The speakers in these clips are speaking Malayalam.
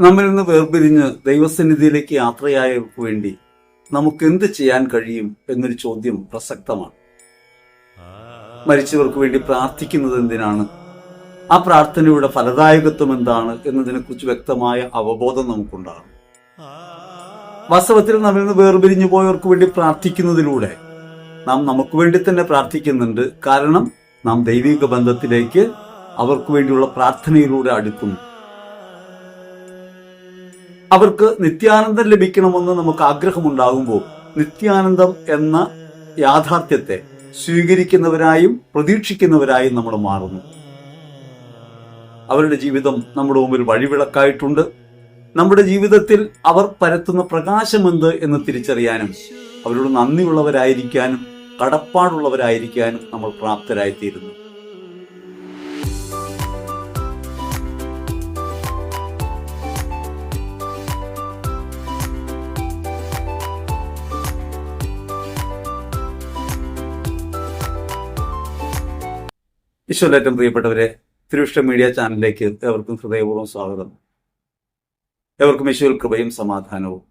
നമ്മിൽ നിന്ന് വേർപിരിഞ്ഞ് ദൈവസന്നിധിയിലേക്ക് യാത്രയായവർക്ക് വേണ്ടി നമുക്ക് എന്ത് ചെയ്യാൻ കഴിയും എന്നൊരു ചോദ്യം പ്രസക്തമാണ്. മരിച്ചവർക്ക് വേണ്ടി പ്രാർത്ഥിക്കുന്നത് എന്തിനാണ്? ആ പ്രാർത്ഥനയുടെ ഫലദായകത്വം എന്താണ് എന്നതിനെക്കുറിച്ച് വ്യക്തമായ അവബോധം നമുക്കുണ്ടാകും വാസ്തവത്തിൽ നമ്മിൽ നിന്ന് വേർപിരിഞ്ഞു പോയവർക്ക് വേണ്ടി പ്രാർത്ഥിക്കുന്നതിലൂടെ നാം നമുക്ക് വേണ്ടി തന്നെ പ്രാർത്ഥിക്കുന്നുണ്ട്. കാരണം നാം ദൈവിക ബന്ധത്തിലേക്ക് അവർക്ക് വേണ്ടിയുള്ള പ്രാർത്ഥനയിലൂടെ അടുക്കുന്നു. അവർക്ക് നിത്യാനന്ദം ലഭിക്കണമെന്ന് നമുക്ക് ആഗ്രഹമുണ്ടാകുമ്പോൾ നിത്യാനന്ദം എന്ന യാഥാർത്ഥ്യത്തെ സ്വീകരിക്കുന്നവരായും പ്രതീക്ഷിക്കുന്നവരായും നമ്മൾ മാറുന്നു. അവരുടെ ജീവിതം നമ്മുടെ മുമ്പിൽ വഴിവിളക്കായിട്ടുണ്ട്. നമ്മുടെ ജീവിതത്തിൽ അവർ പരത്തുന്ന പ്രകാശമെന്ത് എന്ന് തിരിച്ചറിയാനും അവരോട് നന്ദിയുള്ളവരായിരിക്കാനും കടപ്പാടുള്ളവരായിരിക്കാനും നമ്മൾ പ്രാപ്തരായിത്തീരുന്നു. ഈശ്വരേറ്റം പ്രിയപ്പെട്ടവരെ തിരുവിഷ്ട മീഡിയ ചാനലിലേക്ക് എവർക്കും ഹൃദയപൂർവം സ്വാഗതം. എവർക്കും ഈശ്വര കൃപയും സമാധാനവും.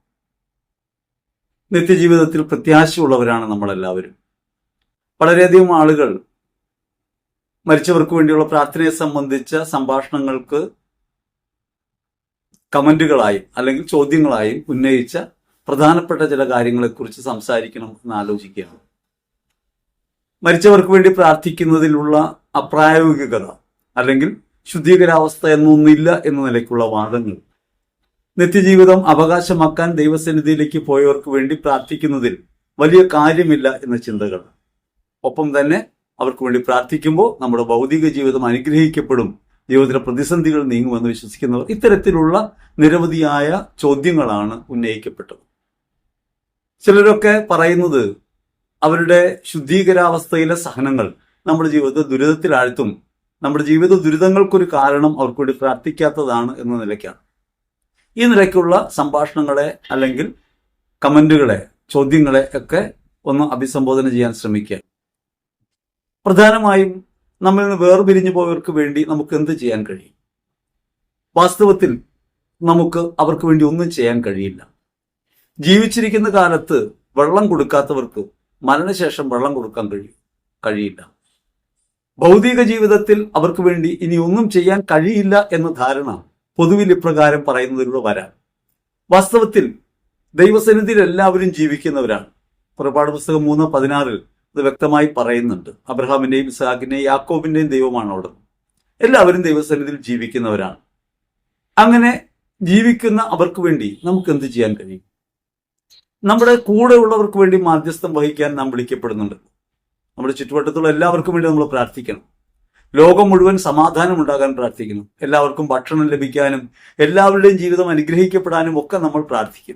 നിത്യജീവിതത്തിൽ പ്രത്യാശയുള്ളവരാണ് നമ്മളെല്ലാവരും. വളരെയധികം ആളുകൾ മരിച്ചവർക്ക് വേണ്ടിയുള്ള പ്രാർത്ഥനയെ സംബന്ധിച്ച സംഭാഷണങ്ങൾക്ക് കമന്റുകളായി അല്ലെങ്കിൽ ചോദ്യങ്ങളായി ഉന്നയിച്ച പ്രധാനപ്പെട്ട ചില കാര്യങ്ങളെക്കുറിച്ച് സംസാരിക്കണം എന്ന് ആലോചിക്കുകയാണ്. മരിച്ചവർക്ക് വേണ്ടി പ്രാർത്ഥിക്കുന്നതിലുള്ള അപ്രായോഗികത അല്ലെങ്കിൽ ശുദ്ധീകരാവസ്ഥ എന്നൊന്നില്ല എന്ന നിലയ്ക്കുള്ള വാദങ്ങൾ. നിത്യജീവിതം അവകാശമാക്കാൻ ദൈവസന്നിധിയിലേക്ക് പോയവർക്ക് വേണ്ടി പ്രാർത്ഥിക്കുന്നതിൽ വലിയ കാര്യമില്ല എന്ന ചിന്തകൾ. ഒപ്പം തന്നെ അവർക്ക് വേണ്ടി പ്രാർത്ഥിക്കുമ്പോൾ നമ്മുടെ ഭൗതിക ജീവിതം അനുഗ്രഹിക്കപ്പെടും ജീവിതത്തിലെ പ്രതിസന്ധികൾ നീങ്ങുമെന്ന് വിശ്വസിക്കുന്നവർ ഇത്തരത്തിലുള്ള നിരവധിയായ ചോദ്യങ്ങളാണ് ഉന്നയിക്കപ്പെട്ടത്. ചിലരൊക്കെ പറയുന്നത് അവരുടെ ശുദ്ധീകരാവസ്ഥയിലെ സഹനങ്ങൾ നമ്മുടെ ജീവിതത്തെ ദുരിതത്തിലാഴ്ത്തും. നമ്മുടെ ജീവിത ദുരിതങ്ങൾക്കൊരു കാരണം അവർക്ക് വേണ്ടി പ്രാർത്ഥിക്കാത്തതാണ് എന്ന നിലയ്ക്കാണ്. ഈ നിലയ്ക്കുള്ള സംഭാഷണങ്ങളെ അല്ലെങ്കിൽ കമന്റുകളെ ചോദ്യങ്ങളെ ഒക്കെ ഒന്ന് അഭിസംബോധന ചെയ്യാൻ ശ്രമിക്കുക. പ്രധാനമായും നമ്മിൽ നിന്ന് വേർപിരിഞ്ഞു പോയവർക്ക് വേണ്ടി നമുക്ക് എന്ത് ചെയ്യാൻ കഴിയും? വാസ്തവത്തിൽ നമുക്ക് അവർക്ക് വേണ്ടി ഒന്നും ചെയ്യാൻ കഴിയില്ല. ജീവിച്ചിരിക്കുന്ന കാലത്ത് വെള്ളം കൊടുക്കാത്തവർക്ക് മരണശേഷം വെള്ളം കൊടുക്കാൻ കഴിയും. കഴിയില്ല. ഭൗതിക ജീവിതത്തിൽ അവർക്ക് വേണ്ടി ഇനി ഒന്നും ചെയ്യാൻ കഴിയില്ല എന്ന ധാരണ പൊതുവിൽ ഇപ്രകാരം പറയുന്നതിലൂടെ വരാം. വാസ്തവത്തിൽ ദൈവസന്നിധിയിൽ എല്ലാവരും ജീവിക്കുന്നവരാണ്. പുറപാട് പുസ്തകം മൂന്ന് പതിനാറിൽ ഇത് വ്യക്തമായി പറയുന്നുണ്ട്. അബ്രഹാമിന്റെയും ഇസാഖിന്റെയും യാക്കോബിന്റെയും ദൈവമാണ് അവിടെ. എല്ലാവരും ദൈവസന്നിധിയിൽ ജീവിക്കുന്നവരാണ്. അങ്ങനെ ജീവിക്കുന്ന അവർക്ക് വേണ്ടി നമുക്ക് എന്ത് ചെയ്യാൻ കഴിയും? നമ്മുടെ കൂടെ ഉള്ളവർക്ക് വേണ്ടി മാധ്യസ്ഥം വഹിക്കാൻ നാം വിളിക്കപ്പെടുന്നുണ്ട്. നമ്മുടെ ചുറ്റുവട്ടത്തുള്ള എല്ലാവർക്കും വേണ്ടി നമ്മൾ പ്രാർത്ഥിക്കണം. ലോകം മുഴുവൻ സമാധാനം ഉണ്ടാകാൻ പ്രാർത്ഥിക്കുന്നു. എല്ലാവർക്കും ഭക്ഷണം ലഭിക്കാനും എല്ലാവരുടെയും ജീവിതം അനുഗ്രഹിക്കപ്പെടാനും ഒക്കെ നമ്മൾ പ്രാർത്ഥിക്കും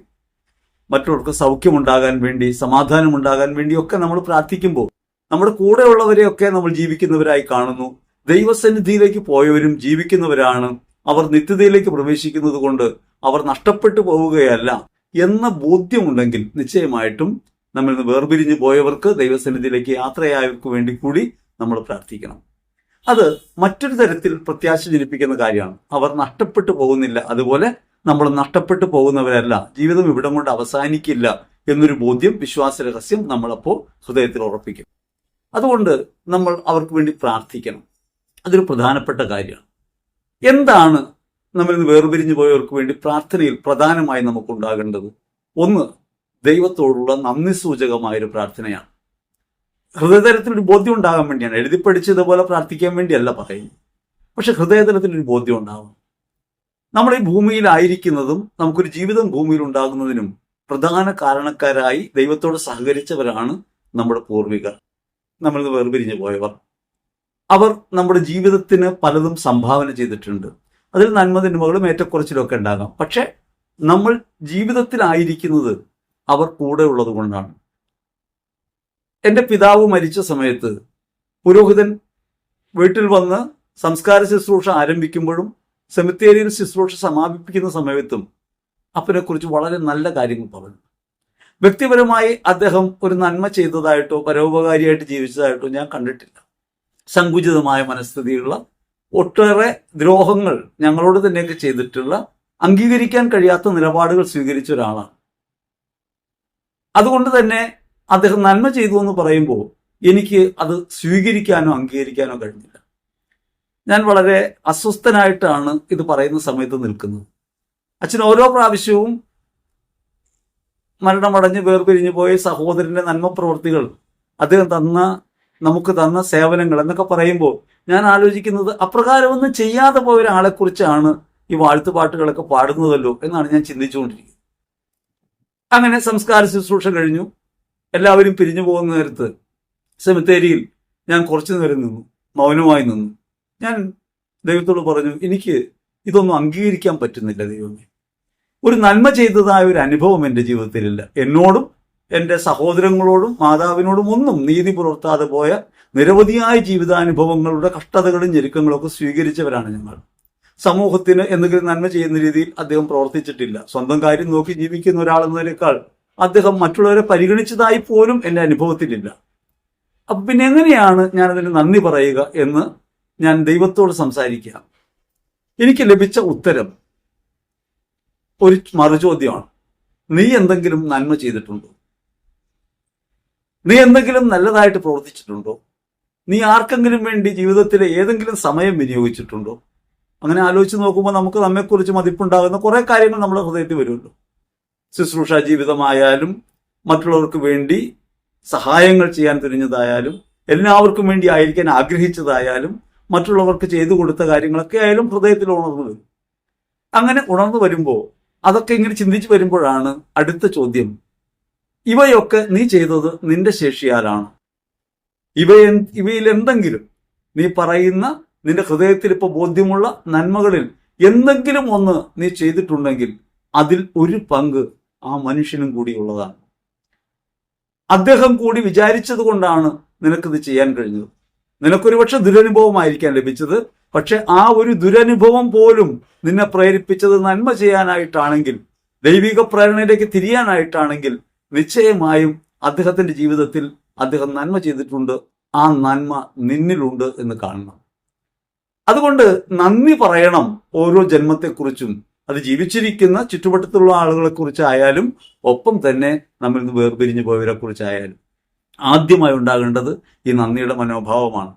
മറ്റുള്ളവർക്ക് സൗഖ്യമുണ്ടാകാൻ വേണ്ടി സമാധാനം ഉണ്ടാകാൻ വേണ്ടിയൊക്കെ നമ്മൾ പ്രാർത്ഥിക്കുമ്പോൾ നമ്മുടെ കൂടെയുള്ളവരെയൊക്കെ നമ്മൾ ജീവിക്കുന്നവരായി കാണുന്നു. ദൈവസന്നിധിയിലേക്ക് പോയവരും ജീവിക്കുന്നവരാണ്. അവർ നിത്യതയിലേക്ക് പ്രവേശിക്കുന്നത് കൊണ്ട് അവർ നഷ്ടപ്പെട്ടു പോവുകയല്ല. എന്ന ബോധ്യമുണ്ടെങ്കിൽ നിശ്ചയമായിട്ടും നമ്മൾ നിന്ന് വേർപിരിഞ്ഞു പോയവർക്ക് ദൈവസന്നിധിയിലേക്ക് യാത്രയായവർക്ക് വേണ്ടി കൂടി നമ്മൾ പ്രാർത്ഥിക്കണം. അത് മറ്റൊരു തരത്തിൽ പ്രത്യാശ ജനിപ്പിക്കുന്ന കാര്യമാണ്. അവർ നഷ്ടപ്പെട്ടു പോകുന്നില്ല. അതുപോലെ നമ്മൾ നഷ്ടപ്പെട്ടു പോകുന്നവരല്ല. ജീവിതം ഇവിടം കൊണ്ട് അവസാനിക്കില്ല എന്നൊരു ബോധ്യം വിശ്വാസ രഹസ്യം നമ്മളപ്പോൾ ഹൃദയത്തിൽ ഉറപ്പിക്കും. അതുകൊണ്ട് നമ്മൾ അവർക്ക് വേണ്ടി പ്രാർത്ഥിക്കണം. അതൊരു പ്രധാനപ്പെട്ട കാര്യമാണ്. എന്താണ് നമ്മിൽ നിന്ന് വേർപിരിഞ്ഞു പോയവർക്ക് വേണ്ടി പ്രാർത്ഥനയിൽ പ്രധാനമായി നമുക്കുണ്ടാകേണ്ടത് ഒന്ന് ദൈവത്തോടുള്ള നന്ദി സൂചകമായൊരു പ്രാർത്ഥനയാണ്. ഹൃദയതലത്തിൽ ഒരു ബോധ്യം ഉണ്ടാകാൻ വേണ്ടിയാണ്. എഴുതി പഠിച്ച് ഇതുപോലെ പ്രാർത്ഥിക്കാൻ വേണ്ടിയല്ല പറയുന്നത് പക്ഷെ ഹൃദയതലത്തിൽ ഒരു ബോധ്യം ഉണ്ടാവും നമ്മൾ ഈ ഭൂമിയിലായിരിക്കുന്നതും നമുക്കൊരു ജീവിതം ഭൂമിയിൽ ഉണ്ടാകുന്നതിനും പ്രധാന കാരണക്കാരായി ദൈവത്തോട് സഹകരിച്ചവരാണ് നമ്മുടെ പൂർവികർ. നമ്മൾ വേർപിരിഞ്ഞു പോയവർ. അവർ നമ്മുടെ ജീവിതത്തിന് പലതും സംഭാവന ചെയ്തിട്ടുണ്ട്. അതിൽ നന്മതിന്മകളും ഏറ്റക്കുറച്ചിലും ഒക്കെ ഉണ്ടാകാം. പക്ഷെ നമ്മൾ ജീവിതത്തിലായിരിക്കുന്നത് അവർ കൂടെ ഉള്ളത് കൊണ്ടാണ്. എന്റെ പിതാവ് മരിച്ച സമയത്ത് പുരോഹിതൻ വീട്ടിൽ വന്ന് സംസ്കാര ശുശ്രൂഷ ആരംഭിക്കുമ്പോഴും സെമിത്തേരിയിൽ ശുശ്രൂഷ സമാപിപ്പിക്കുന്ന സമയത്തും അപ്പനെക്കുറിച്ച് വളരെ നല്ല കാര്യങ്ങൾ പറഞ്ഞു. വ്യക്തിപരമായി അദ്ദേഹം ഒരു നന്മ ചെയ്തതായിട്ടോ പരോപകാരിയായിട്ട് ജീവിച്ചതായിട്ടോ ഞാൻ കണ്ടിട്ടില്ല. സങ്കുചിതമായ മനസ്ഥിതിയുള്ള ഒട്ടേറെ ദ്രോഹങ്ങൾ ഞങ്ങളോട് തന്നെയൊക്കെ ചെയ്തിട്ടുള്ള അംഗീകരിക്കാൻ കഴിയാത്ത നിലപാടുകൾ സ്വീകരിച്ച ഒരാളാണ്. അതുകൊണ്ട് തന്നെ അദ്ദേഹം നന്മ ചെയ്തു എന്ന് പറയുമ്പോൾ എനിക്ക് അത് സ്വീകരിക്കാനോ അംഗീകരിക്കാനോ കഴിഞ്ഞില്ല. ഞാൻ വളരെ അസ്വസ്ഥനായിട്ടാണ് ഇത് പറയുന്ന സമയത്ത് നിൽക്കുന്നത്. അച്ഛൻ ഓരോ പ്രാവശ്യവും മരണമടഞ്ഞ് വേർപിരിഞ്ഞു പോയ സഹോദരന്റെ നന്മ പ്രവൃത്തികൾ അദ്ദേഹം തന്ന നമുക്ക് തന്ന സേവനങ്ങൾ എന്നൊക്കെ പറയുമ്പോൾ ഞാൻ ആലോചിക്കുന്നത് അപ്രകാരമൊന്നും ചെയ്യാതെ പോയ ഒരാളെക്കുറിച്ചാണ് ഈ വാഴ്ത്തുപാട്ടുകളൊക്കെ പാടുന്നതല്ലോ എന്നാണ് ഞാൻ ചിന്തിച്ചുകൊണ്ടിരിക്കുന്നത്. അങ്ങനെ സംസ്കാര ശുശ്രൂഷ കഴിഞ്ഞു. എല്ലാവരും പിരിഞ്ഞു പോകുന്ന നേരത്ത് സെമിത്തേരിയിൽ ഞാൻ കുറച്ചു നേരം നിന്നു മൗനമായി നിന്നു. ഞാൻ ദൈവത്തോട് പറഞ്ഞു എനിക്ക് ഇതൊന്നും അംഗീകരിക്കാൻ പറ്റുന്നില്ല ദൈവമേ. ഒരു നന്മ ചെയ്തതായ ഒരു അനുഭവം എന്റെ ജീവിതത്തിലില്ല. എന്നോടും എന്റെ സഹോദരങ്ങളോടും മാതാവിനോടും ഒന്നും നീതി പുലർത്താതെ പോയ നിരവധിയായ ജീവിതാനുഭവങ്ങളുടെ കഷ്ടതകളും ഞെരുക്കങ്ങളും ഒക്കെ സ്വീകരിച്ചവരാണ് ഞങ്ങൾ. സമൂഹത്തിന് എന്തെങ്കിലും നന്മ ചെയ്യുന്ന രീതിയിൽ അദ്ദേഹം പ്രവർത്തിച്ചിട്ടില്ല. സ്വന്തം കാര്യം നോക്കി ജീവിക്കുന്ന ഒരാളെന്നതിനേക്കാൾ അദ്ദേഹം മറ്റുള്ളവരെ പരിഗണിച്ചതായി പോലും എന്റെ അനുഭവത്തിലില്ല. അപ്പം പിന്നെ എങ്ങനെയാണ് ഞാനതിന് നന്ദി പറയുക എന്ന് ഞാൻ ദൈവത്തോട് സംസാരിക്കുക? എനിക്ക് ലഭിച്ച ഉത്തരം ഒരു മറുചോദ്യമാണ്. നീ എന്തെങ്കിലും നന്മ ചെയ്തിട്ടുണ്ടോ? നീ എന്തെങ്കിലും നല്ലതായിട്ട് പ്രവർത്തിച്ചിട്ടുണ്ടോ? നീ ആർക്കെങ്കിലും വേണ്ടി ജീവിതത്തിലെ ഏതെങ്കിലും സമയം വിനിയോഗിച്ചിട്ടുണ്ടോ? അങ്ങനെ ആലോചിച്ച് നോക്കുമ്പോൾ നമുക്ക് നമ്മെക്കുറിച്ച് മതിപ്പുണ്ടാകുന്ന കുറേ കാര്യങ്ങൾ നമ്മുടെ ഹൃദയത്തിൽ വരുമല്ലോ. ശുശ്രൂഷ ജീവിതമായാലും മറ്റുള്ളവർക്ക് വേണ്ടി സഹായങ്ങൾ ചെയ്യാൻ തിരിഞ്ഞതായാലും എല്ലാവർക്കും വേണ്ടി ആയിരിക്കാൻ ആഗ്രഹിച്ചതായാലും മറ്റുള്ളവർക്ക് ചെയ്തു കൊടുത്ത കാര്യങ്ങളൊക്കെ ആയാലും ഹൃദയത്തിൽ ഉണർന്നു വരും. അങ്ങനെ ഉണർന്നു വരുമ്പോൾ അതൊക്കെ ഇങ്ങനെ ചിന്തിച്ചു വരുമ്പോഴാണ് അടുത്ത ചോദ്യം ഇവയൊക്കെ നീ ചെയ്തത് നിന്റെ ശേഷിയാലാണ് ഇവ ഇവയിൽ എന്തെങ്കിലും നീ പറയുന്ന നിന്റെ ഹൃദയത്തിൽ ഇപ്പോൾ ബോധ്യമുള്ള നന്മകളിൽ എന്തെങ്കിലും ഒന്ന് നീ ചെയ്തിട്ടുണ്ടെങ്കിൽ അതിൽ ഒരു പങ്ക് ആ മനുഷ്യനും കൂടിയുള്ളതാണ് അദ്ദേഹം കൂടി വിചാരിച്ചത് കൊണ്ടാണ് നിനക്കിത് ചെയ്യാൻ കഴിഞ്ഞത്. നിനക്കൊരു പക്ഷെ ദുരനുഭവമായിരിക്കാൻ ലഭിച്ചത്. പക്ഷെ ആ ഒരു ദുരനുഭവം പോലും നിന്നെ പ്രേരിപ്പിച്ചത് നന്മ ചെയ്യാനായിട്ടാണെങ്കിൽ ദൈവിക പ്രേരണയിലേക്ക് തിരിയാനായിട്ടാണെങ്കിൽ നിശ്ചയമായും അദ്ദേഹത്തിന്റെ ജീവിതത്തിൽ അദ്ദേഹം നന്മ ചെയ്തിട്ടുണ്ട് ആ നന്മ നിന്നിലുണ്ട് എന്ന് കാണണം. അതുകൊണ്ട് നന്ദി പറയണം ഓരോ ജന്മത്തെക്കുറിച്ചും. അത് ജീവിച്ചിരിക്കുന്ന ചുറ്റുവട്ടത്തുള്ള ആളുകളെ കുറിച്ചായാലും ഒപ്പം തന്നെ നമ്മിൽ നിന്ന് വേർപിരിഞ്ഞു പോയവരെ കുറിച്ചായാലും ആദ്യമായി ഉണ്ടാകേണ്ടത് ഈ നന്ദിയുടെ മനോഭാവമാണ്.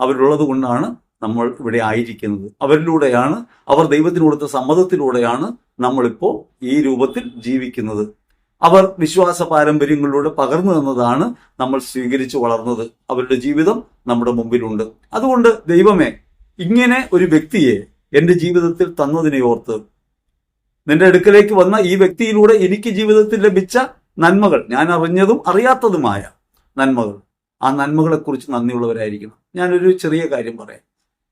അവരുള്ളത് കൊണ്ടാണ് നമ്മൾ ഇവിടെ ആയിരിക്കുന്നത്. അവരിലൂടെയാണ് അവർ ദൈവത്തിന് കൊടുത്ത സമ്മതത്തിലൂടെയാണ് നമ്മളിപ്പോൾ ഈ രൂപത്തിൽ ജീവിക്കുന്നത്. അവർ വിശ്വാസ പാരമ്പര്യങ്ങളിലൂടെ പകർന്നു തന്നതാണ് നമ്മൾ സ്വീകരിച്ചു വളർന്നത്. അവരുടെ ജീവിതം നമ്മുടെ മുമ്പിലുണ്ട്. അതുകൊണ്ട് ദൈവമേ ഇങ്ങനെ ഒരു വ്യക്തിയെ എന്റെ ജീവിതത്തിൽ തന്നതിനെ ഓർത്ത് നിന്റെ അടുക്കലേക്ക് വന്ന ഈ വ്യക്തിയിലൂടെ എനിക്ക് ജീവിതത്തിൽ ലഭിച്ച നന്മകൾ ഞാൻ അറിഞ്ഞതും അറിയാത്തതുമായ നന്മകൾ ആ നന്മകളെക്കുറിച്ച് നന്ദിയുള്ളവരായിരിക്കണം. ഞാനൊരു ചെറിയ കാര്യം പറയാം.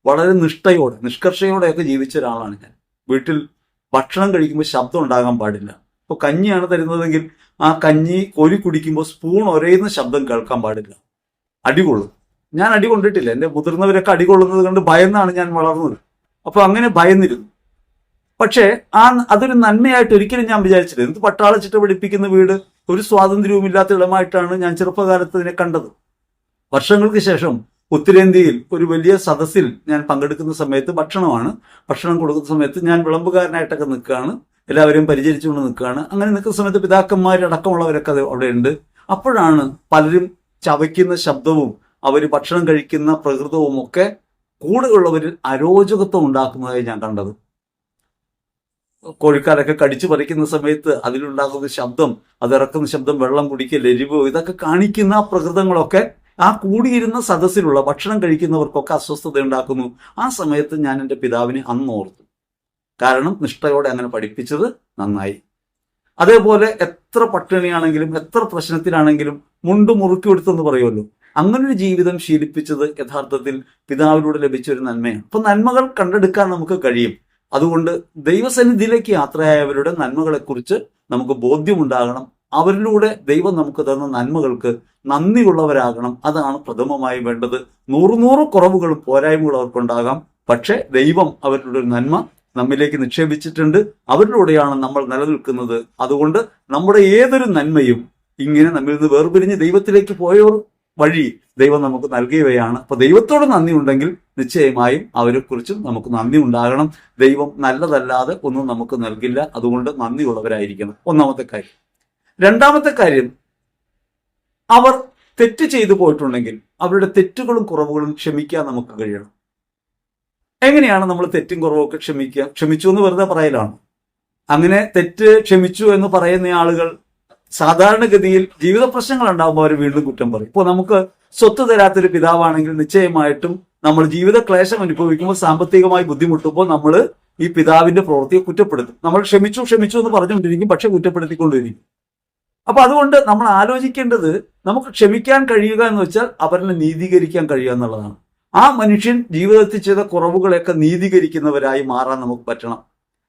വളരെ നിഷ്ഠയോടെ നിഷ്കർഷയോടെയൊക്കെ ജീവിച്ച ഒരാളാണ് ഞാൻ. വീട്ടിൽ ഭക്ഷണം കഴിക്കുമ്പോൾ ശബ്ദം ഉണ്ടാകാൻ പാടില്ല. ഇപ്പോൾ കഞ്ഞിയാണ് തരുന്നതെങ്കിൽ ആ കഞ്ഞി കോരി കുടിക്കുമ്പോൾ സ്പൂൺ ഒരയുന്ന ശബ്ദം കേൾക്കാൻ പാടില്ല. അടികൊള്ളും ഞാൻ അടി കൊണ്ടിട്ടില്ല. എന്റെ മുതിർന്നവരൊക്കെ അടികൊള്ളുന്നത് കണ്ട് ഭയന്നാണ് ഞാൻ വളർന്നത്. അപ്പോൾ അങ്ങനെ ഭയന്നിരുന്നു. പക്ഷേ ആ അതൊരു നന്മയായിട്ട് ഒരിക്കലും ഞാൻ വിചാരിച്ചില്ല. എന്ത് പട്ടാള ചിട്ട പിടിപ്പിക്കുന്ന വീട്? ഒരു സ്വാതന്ത്ര്യവും ഇല്ലാത്ത ഇടമായിട്ടാണ് ഞാൻ ചെറുപ്പകാലത്ത് ഇതിനെ കണ്ടത്. വർഷങ്ങൾക്ക് ശേഷം ഉത്തരേന്ത്യയിൽ ഒരു വലിയ സദസ്സിൽ ഞാൻ പങ്കെടുക്കുന്ന സമയത്ത് ഭക്ഷണമാണ്. ഭക്ഷണം കൊടുക്കുന്ന സമയത്ത് ഞാൻ വിളമ്പുകാരനായിട്ടൊക്കെ നിൽക്കുകയാണ്. എല്ലാവരെയും പരിചരിച്ചുകൊണ്ട് നിൽക്കുകയാണ്. അങ്ങനെ നിൽക്കുന്ന സമയത്ത് പിതാക്കന്മാരടക്കമുള്ളവരൊക്കെ അത് അവിടെ ഉണ്ട് അപ്പോഴാണ് പലരും ചവയ്ക്കുന്ന ശബ്ദവും അവർ ഭക്ഷണം കഴിക്കുന്ന പ്രകൃതവും ഒക്കെ കൂടെയുള്ളവരിൽ അരോചകത്വം ഉണ്ടാക്കുന്നതായി ഞാൻ കണ്ടത്. കോഴിക്കാരൊക്കെ കടിച്ചു പറിക്കുന്ന സമയത്ത് അതിലുണ്ടാകുന്ന ശബ്ദം അതിറക്കുന്ന ശബ്ദം വെള്ളം കുടിക്കൽ എരിവ് ഇതൊക്കെ കാണിക്കുന്ന പ്രകൃതങ്ങളൊക്കെ ആ കൂടിയിരുന്ന സദസ്സിലുള്ള ഭക്ഷണം കഴിക്കുന്നവർക്കൊക്കെ അസ്വസ്ഥത ഉണ്ടാക്കുന്നു ആ സമയത്ത് ഞാൻ എന്റെ പിതാവിനെ അന്ന് ഓർത്തു. കാരണം നിഷ്ഠയോടെ അങ്ങനെ പഠിപ്പിച്ചത് നന്നായി. അതേപോലെ എത്ര പട്ടിണിയാണെങ്കിലും എത്ര പ്രശ്നത്തിലാണെങ്കിലും മുണ്ട് മുറുക്കി എടുത്തെന്ന് പറയുമല്ലോ. അങ്ങനൊരു ജീവിതം ശീലിപ്പിച്ചത് യഥാർത്ഥത്തിൽ പിതാവിലൂടെ ലഭിച്ച ഒരു നന്മയാണ്. അപ്പൊ നന്മകൾ കണ്ടെടുക്കാൻ നമുക്ക് കഴിയും. അതുകൊണ്ട് ദൈവസന്നിധിയിലേക്ക് യാത്രയായവരുടെ നന്മകളെക്കുറിച്ച് നമുക്ക് ബോധ്യമുണ്ടാകണം. അവരിലൂടെ ദൈവം നമുക്ക് തന്ന നന്മകൾക്ക് നന്ദിയുള്ളവരാകണം. അതാണ് പ്രഥമമായി വേണ്ടത്. നൂറുനൂറ് നൂറ് കുറവുകളും പോരായ്മകളും അവർക്കുണ്ടാകാം. പക്ഷേ ദൈവം അവരുടെ ഒരു നന്മ നമ്മിലേക്ക് നിക്ഷേപിച്ചിട്ടുണ്ട്. അവരിലൂടെയാണ് നമ്മൾ നിലനിൽക്കുന്നത്. അതുകൊണ്ട് നമ്മുടെ ഏതൊരു നന്മയും ഇങ്ങനെ നമ്മിൽ നിന്ന് വേർപിരിഞ്ഞ് ദൈവത്തിലേക്ക് പോയവർ വഴി ദൈവം നമുക്ക് നൽകിയവയാണ്. അപ്പൊ ദൈവത്തോട് നന്ദി ഉണ്ടെങ്കിൽ നിശ്ചയമായും അവരെക്കുറിച്ചും നമുക്ക് നന്ദി ഉണ്ടാകണം. ദൈവം നല്ലതല്ലാതെ ഒന്നും നമുക്ക് നൽകില്ല. അതുകൊണ്ട് നന്ദിയുള്ളവരായിരിക്കണം ഒന്നാമത്തെ കാര്യം. രണ്ടാമത്തെ കാര്യം അവർ തെറ്റ് ചെയ്തു പോയിട്ടുണ്ടെങ്കിൽ അവരുടെ തെറ്റുകളും കുറവുകളും ക്ഷമിക്കാൻ നമുക്ക് കഴിയണം. എങ്ങനെയാണ് നമ്മൾ തെറ്റും കുറവൊക്കെ ക്ഷമിക്കുക ക്ഷമിച്ചു എന്ന് വെറുതെ പറയലാണ്. അങ്ങനെ തെറ്റ് ക്ഷമിച്ചു എന്ന് പറയുന്ന ആളുകൾ സാധാരണഗതിയിൽ ജീവിത പ്രശ്നങ്ങൾ ഉണ്ടാകുമ്പോൾ അവർ വീണ്ടും കുറ്റം പറയും. ഇപ്പോൾ നമുക്ക് സ്വത്ത് തരാത്തൊരു പിതാവാണെങ്കിൽ നിശ്ചയമായിട്ടും നമ്മൾ ജീവിത ക്ലേശം അനുഭവിക്കുമ്പോൾ സാമ്പത്തികമായി ബുദ്ധിമുട്ടുമ്പോൾ നമ്മൾ ഈ പിതാവിന്റെ പ്രവൃത്തിയെ കുറ്റപ്പെടുത്തും. നമ്മൾ ക്ഷമിച്ചു ക്ഷമിച്ചു എന്ന് പറഞ്ഞുകൊണ്ടിരിക്കും പക്ഷെ കുറ്റപ്പെടുത്തിക്കൊണ്ടിരിക്കും. അപ്പൊ അതുകൊണ്ട് നമ്മൾ ആലോചിക്കേണ്ടത് നമുക്ക് ക്ഷമിക്കാൻ കഴിയുക എന്ന് വെച്ചാൽ അവരെ നീതീകരിക്കാൻ കഴിയുക എന്നുള്ളതാണ്. ആ മനുഷ്യൻ ജീവിതത്തിൽ ചെയ്ത കുറവുകളെയൊക്കെ നീതീകരിക്കുന്നവരായി മാറാൻ നമുക്ക് പറ്റണം.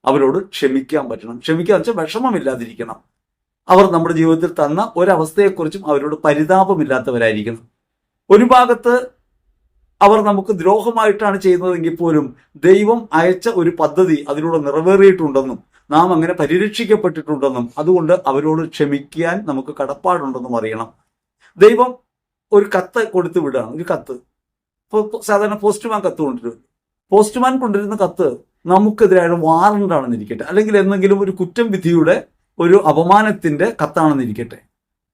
അവരോട് ക്ഷമിക്കാൻ പറ്റണം. ക്ഷമിക്കാൻ വെച്ചാൽ വിഷമമില്ലാതിരിക്കണം. അവർ നമ്മുടെ ജീവിതത്തിൽ തന്ന ഒരവസ്ഥയെക്കുറിച്ചും അവരോട് പരിതാപമില്ലാത്തവരായിരിക്കണം. ഒരു ഭാഗത്ത് അവർ നമുക്ക് ദ്രോഹമായിട്ടാണ് ചെയ്യുന്നതെങ്കിൽ പോലും ദൈവം അയച്ച ഒരു പദ്ധതി അതിലൂടെ നിറവേറിയിട്ടുണ്ടെന്നും നാം അങ്ങനെ പരിരക്ഷിക്കപ്പെട്ടിട്ടുണ്ടെന്നും അതുകൊണ്ട് അവരോട് ക്ഷമിക്കാൻ നമുക്ക് കടപ്പാടുണ്ടെന്നും അറിയണം. ദൈവം ഒരു കത്ത് കൊടുത്തു വിടുകയാണ്. ഒരു കത്ത്. സാധാരണ പോസ്റ്റ്മാൻ കത്ത് കൊണ്ടുവരും പോസ്റ്റ്മാൻ കൊണ്ടുവരുന്ന കത്ത് നമുക്കെതിരായ വാറണ്ട് ആണെന്നിരിക്കട്ടെ. അല്ലെങ്കിൽ എന്തെങ്കിലും ഒരു കുറ്റം വിധിയുടെ ഒരു അപമാനത്തിന്റെ കത്താണെന്നിരിക്കട്ടെ.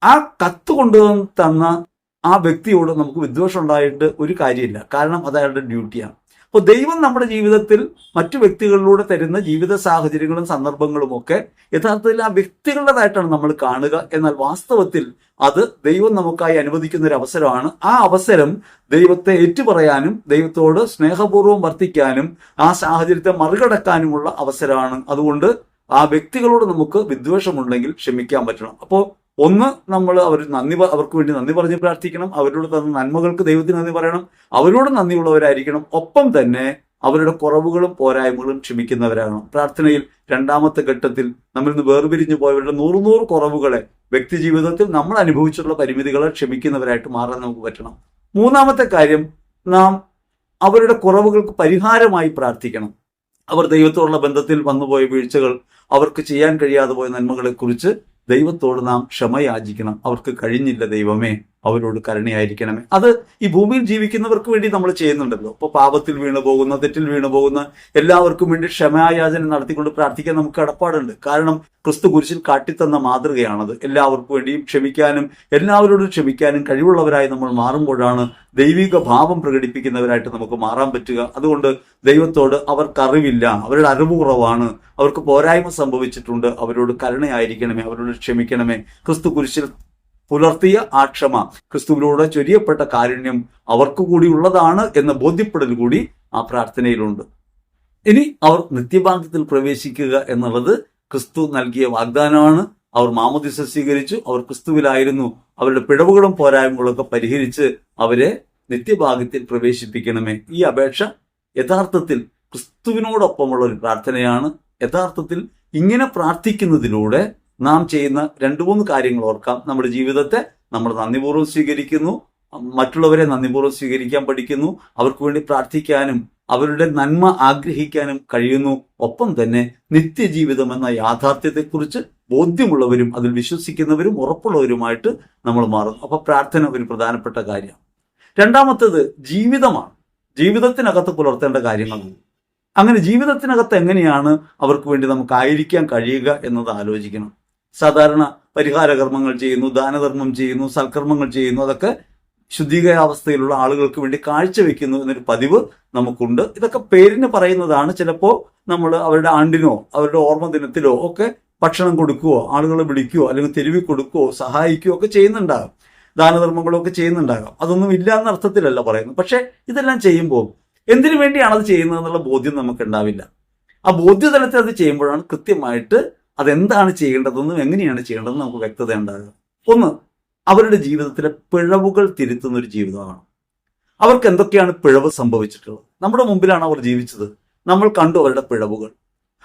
ആ കത്ത് കൊണ്ടുവന്ന് തന്ന ആ വ്യക്തിയോട് നമുക്ക് വിദ്വേഷം ഉണ്ടായിട്ട് ഒരു കാര്യമില്ല. കാരണം അത് അയാളുടെ ഡ്യൂട്ടിയാണ് അപ്പോൾ ദൈവം നമ്മുടെ ജീവിതത്തിൽ മറ്റു വ്യക്തികളിലൂടെ തരുന്ന ജീവിത സാഹചര്യങ്ങളും സന്ദർഭങ്ങളും ഒക്കെ യഥാർത്ഥത്തിൽ ആ വ്യക്തികളുടേതായിട്ടാണ് നമ്മൾ കാണുക. എന്നാൽ വാസ്തവത്തിൽ അത് ദൈവം നമുക്കായി അനുവദിക്കുന്ന ഒരു അവസരമാണ്. ആ അവസരം ദൈവത്തെ ഏറ്റുപറയാനും ദൈവത്തോട് സ്നേഹപൂർവം വർത്തിക്കാനും ആ സാഹചര്യത്തെ മറികടക്കാനുമുള്ള അവസരമാണ്. അതുകൊണ്ട് ആ വ്യക്തികളോട് നമുക്ക് വിദ്വേഷമുണ്ടെങ്കിൽ ക്ഷമിക്കാൻ പറ്റണം. അപ്പോൾ ഒന്ന് നമ്മൾ അവർ നന്ദി അവർക്ക് വേണ്ടി നന്ദി പറഞ്ഞ് പ്രാർത്ഥിക്കണം അവരോട് തന്ന നന്മകൾക്ക് ദൈവത്തിന് നന്ദി പറയണം അവരോട് നന്ദിയുള്ളവരായിരിക്കണം ഒപ്പം തന്നെ അവരുടെ കുറവുകളും പോരായ്മകളും ക്ഷമിക്കുന്നവരാകണം. പ്രാർത്ഥനയിൽ രണ്ടാമത്തെ ഘട്ടത്തിൽ നമ്മിൽ നിന്ന് വേർപിരിഞ്ഞു പോയവരുടെ നൂറ് നൂറ് കുറവുകളെ വ്യക്തി ജീവിതത്തിൽ നമ്മൾ അനുഭവിച്ചിട്ടുള്ള പരിമിതികളെ ക്ഷമിക്കുന്നവരായിട്ട് മാറാൻ നമുക്ക് പറ്റണം. മൂന്നാമത്തെ കാര്യം നാം അവരുടെ കുറവുകൾക്ക് പരിഹാരമായി പ്രാർത്ഥിക്കണം. അവർ ദൈവത്തോടുള്ള ബന്ധത്തിൽ വന്നുപോയ വീഴ്ചകൾ അവർക്ക് ചെയ്യാൻ കഴിയാതെ പോയ നന്മകളെക്കുറിച്ച് ദൈവത്തോട് നാം ക്ഷമയാചിക്കണം. അവർക്ക് കഴിഞ്ഞില്ല ദൈവമേ അവരോട് കരുണയായിരിക്കണമേ. അത് ഈ ഭൂമിയിൽ ജീവിക്കുന്നവർക്ക് വേണ്ടി നമ്മൾ ചെയ്യുന്നുണ്ടല്ലോ. ഇപ്പൊ പാപത്തിൽ വീണു പോകുന്ന തെറ്റിൽ വീണു പോകുന്ന എല്ലാവർക്കും വേണ്ടി ക്ഷമയാചനം നടത്തിക്കൊണ്ട് പ്രാർത്ഥിക്കാൻ നമുക്ക് കടപ്പാടുണ്ട്. കാരണം ക്രിസ്തു കുരിശിൽ കാട്ടിത്തന്ന മാതൃകയാണത്. എല്ലാവർക്കും വേണ്ടിയും ക്ഷമിക്കാനും എല്ലാവരോടും ക്ഷമിക്കാനും കഴിവുള്ളവരായി നമ്മൾ മാറുമ്പോഴാണ് ദൈവിക ഭാവം പ്രകടിപ്പിക്കുന്നവരായിട്ട് നമുക്ക് മാറാൻ പറ്റുക. അതുകൊണ്ട് ദൈവത്തോട് അവർക്ക് അറിവില്ല അവരുടെ അറിവ് കുറവാണ്. അവർക്ക് പോരായ്മ സംഭവിച്ചിട്ടുണ്ട്. അവരോട് കരുണയായിരിക്കണമേ അവരോട് ക്ഷമിക്കണമേ. ക്രിസ്തു കുരിശിൽ പുലർത്തിയ ആ ക്ഷമ ക്രിസ്തുവിലൂടെ ചൊരിയപ്പെട്ട കാരുണ്യം അവർക്ക് കൂടി ഉള്ളതാണ് എന്ന ബോധ്യപ്പെടൽ കൂടി ആ പ്രാർത്ഥനയിലുണ്ട്. ഇനി അവർ നിത്യഭാഗ്യത്തിൽ പ്രവേശിക്കുക എന്നുള്ളത് ക്രിസ്തു നൽകിയ വാഗ്ദാനമാണ്. അവർ മാമോദിസ സ്വീകരിച്ചു അവർ ക്രിസ്തുവിലായിരുന്നു. അവരുടെ പിഴവുകളും പോരായ്മകളും ഒക്കെ പരിഹരിച്ച് അവരെ നിത്യഭാഗ്യത്തിൽ പ്രവേശിപ്പിക്കണമേ. ഈ അപേക്ഷ യഥാർത്ഥത്തിൽ ക്രിസ്തുവിനോടൊപ്പമുള്ള ഒരു പ്രാർത്ഥനയാണ്. യഥാർത്ഥത്തിൽ ഇങ്ങനെ പ്രാർത്ഥിക്കുന്നതിലൂടെ നാം ചെയ്യുന്ന രണ്ടു മൂന്ന് കാര്യങ്ങൾ ഓർക്കാം. നമ്മുടെ ജീവിതത്തെ നമ്മൾ നന്ദിപൂർവം സ്വീകരിക്കുന്നു. മറ്റുള്ളവരെ നന്ദിപൂർവം സ്വീകരിക്കാൻ പഠിക്കുന്നു. അവർക്ക് വേണ്ടി പ്രാർത്ഥിക്കാനും അവരുടെ നന്മ ആഗ്രഹിക്കാനും കഴിയുന്നു. ഒപ്പം തന്നെ നിത്യജീവിതം എന്ന യാഥാർത്ഥ്യത്തെക്കുറിച്ച് ബോധ്യമുള്ളവരും അതിൽ വിശ്വസിക്കുന്നവരും ഉറപ്പുള്ളവരുമായിട്ട് നമ്മൾ മാറുന്നു. അപ്പൊ പ്രാർത്ഥന ഒരു പ്രധാനപ്പെട്ട കാര്യമാണ് രണ്ടാമത്തേത് ജീവിതമാണ്. ജീവിതത്തിനകത്ത് പുലർത്തേണ്ട കാര്യങ്ങളാണ്. അങ്ങനെ ജീവിതത്തിനകത്ത് എങ്ങനെയാണ് അവർക്ക് വേണ്ടി നമുക്ക് ആയിരിക്കാൻ കഴിയുക എന്നത് ആലോചിക്കണം. സാധാരണ പരിഹാര കർമ്മങ്ങൾ ചെയ്യുന്നു ദാനധർമ്മം ചെയ്യുന്നു സൽക്കർമ്മങ്ങൾ ചെയ്യുന്നു അതൊക്കെ ശുദ്ധീകരാവസ്ഥയിലുള്ള ആളുകൾക്ക് വേണ്ടി കാഴ്ചവെക്കുന്നു എന്നൊരു പതിവ് നമുക്കുണ്ട്. ഇതൊക്കെ പേരിന് പറയുന്നതാണ്. ചിലപ്പോൾ നമ്മൾ അവരുടെ ആണ്ടിനോ അവരുടെ ഓർമ്മ ദിനത്തിലോ ഒക്കെ ഭക്ഷണം കൊടുക്കുകയോ ആളുകളെ വിളിക്കുകയോ അല്ലെങ്കിൽ തെരുവി കൊടുക്കുകയോ സഹായിക്കുകയോ ഒക്കെ ചെയ്യുന്നുണ്ടാകും. ദാനധർമ്മങ്ങളൊക്കെ ചെയ്യുന്നുണ്ടാകാം. അതൊന്നും ഇല്ല എന്ന അർത്ഥത്തിലല്ല പറയുന്നത്. പക്ഷെ ഇതെല്ലാം ചെയ്യുമ്പോൾ എന്തിനു വേണ്ടിയാണ് അത് ചെയ്യുന്നത് എന്നുള്ള ബോധ്യം നമുക്ക് ഉണ്ടാവില്ല ആ ബോധ്യതലത്തിൽ അത് ചെയ്യുമ്പോഴാണ് കൃത്യമായിട്ട് അതെന്താണ് ചെയ്യേണ്ടതെന്നും എങ്ങനെയാണ് ചെയ്യേണ്ടതെന്നും നമുക്ക് വ്യക്തത ഉണ്ടാകുക. ഒന്ന് അവരുടെ ജീവിതത്തിലെ പിഴവുകൾ തിരുത്തുന്ന ഒരു ജീവിതമാണ്. അവർക്ക് എന്തൊക്കെയാണ് പിഴവ് സംഭവിച്ചിട്ടുള്ളത്? നമ്മുടെ മുമ്പിലാണ് അവർ ജീവിച്ചത്. നമ്മൾ കണ്ടു അവരുടെ പിഴവുകൾ.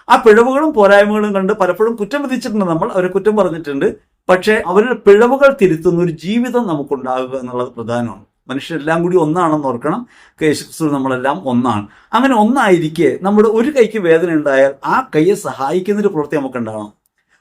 ആ പിഴവുകളും പോരായ്മകളും കണ്ട് പലപ്പോഴും കുറ്റം വിധിച്ചിട്ടുണ്ട് നമ്മൾ. അവരെ കുറ്റം പറഞ്ഞിട്ടുണ്ട്. പക്ഷേ അവരുടെ പിഴവുകൾ തിരുത്തുന്ന ഒരു ജീവിതം നമുക്കുണ്ടാകുക എന്നുള്ളത് പ്രധാനമാണ്. മനുഷ്യരെല്ലാം കൂടി ഒന്നാണെന്ന് ഓർക്കണം. കേശു നമ്മളെല്ലാം ഒന്നാണ്. അങ്ങനെ ഒന്നായിരിക്കെ നമ്മുടെ ഒരു കൈക്ക് വേദന ഉണ്ടായാൽ ആ കൈയെ സഹായിക്കുന്നൊരു പ്രവൃത്തി നമുക്ക് ഉണ്ടാവണം.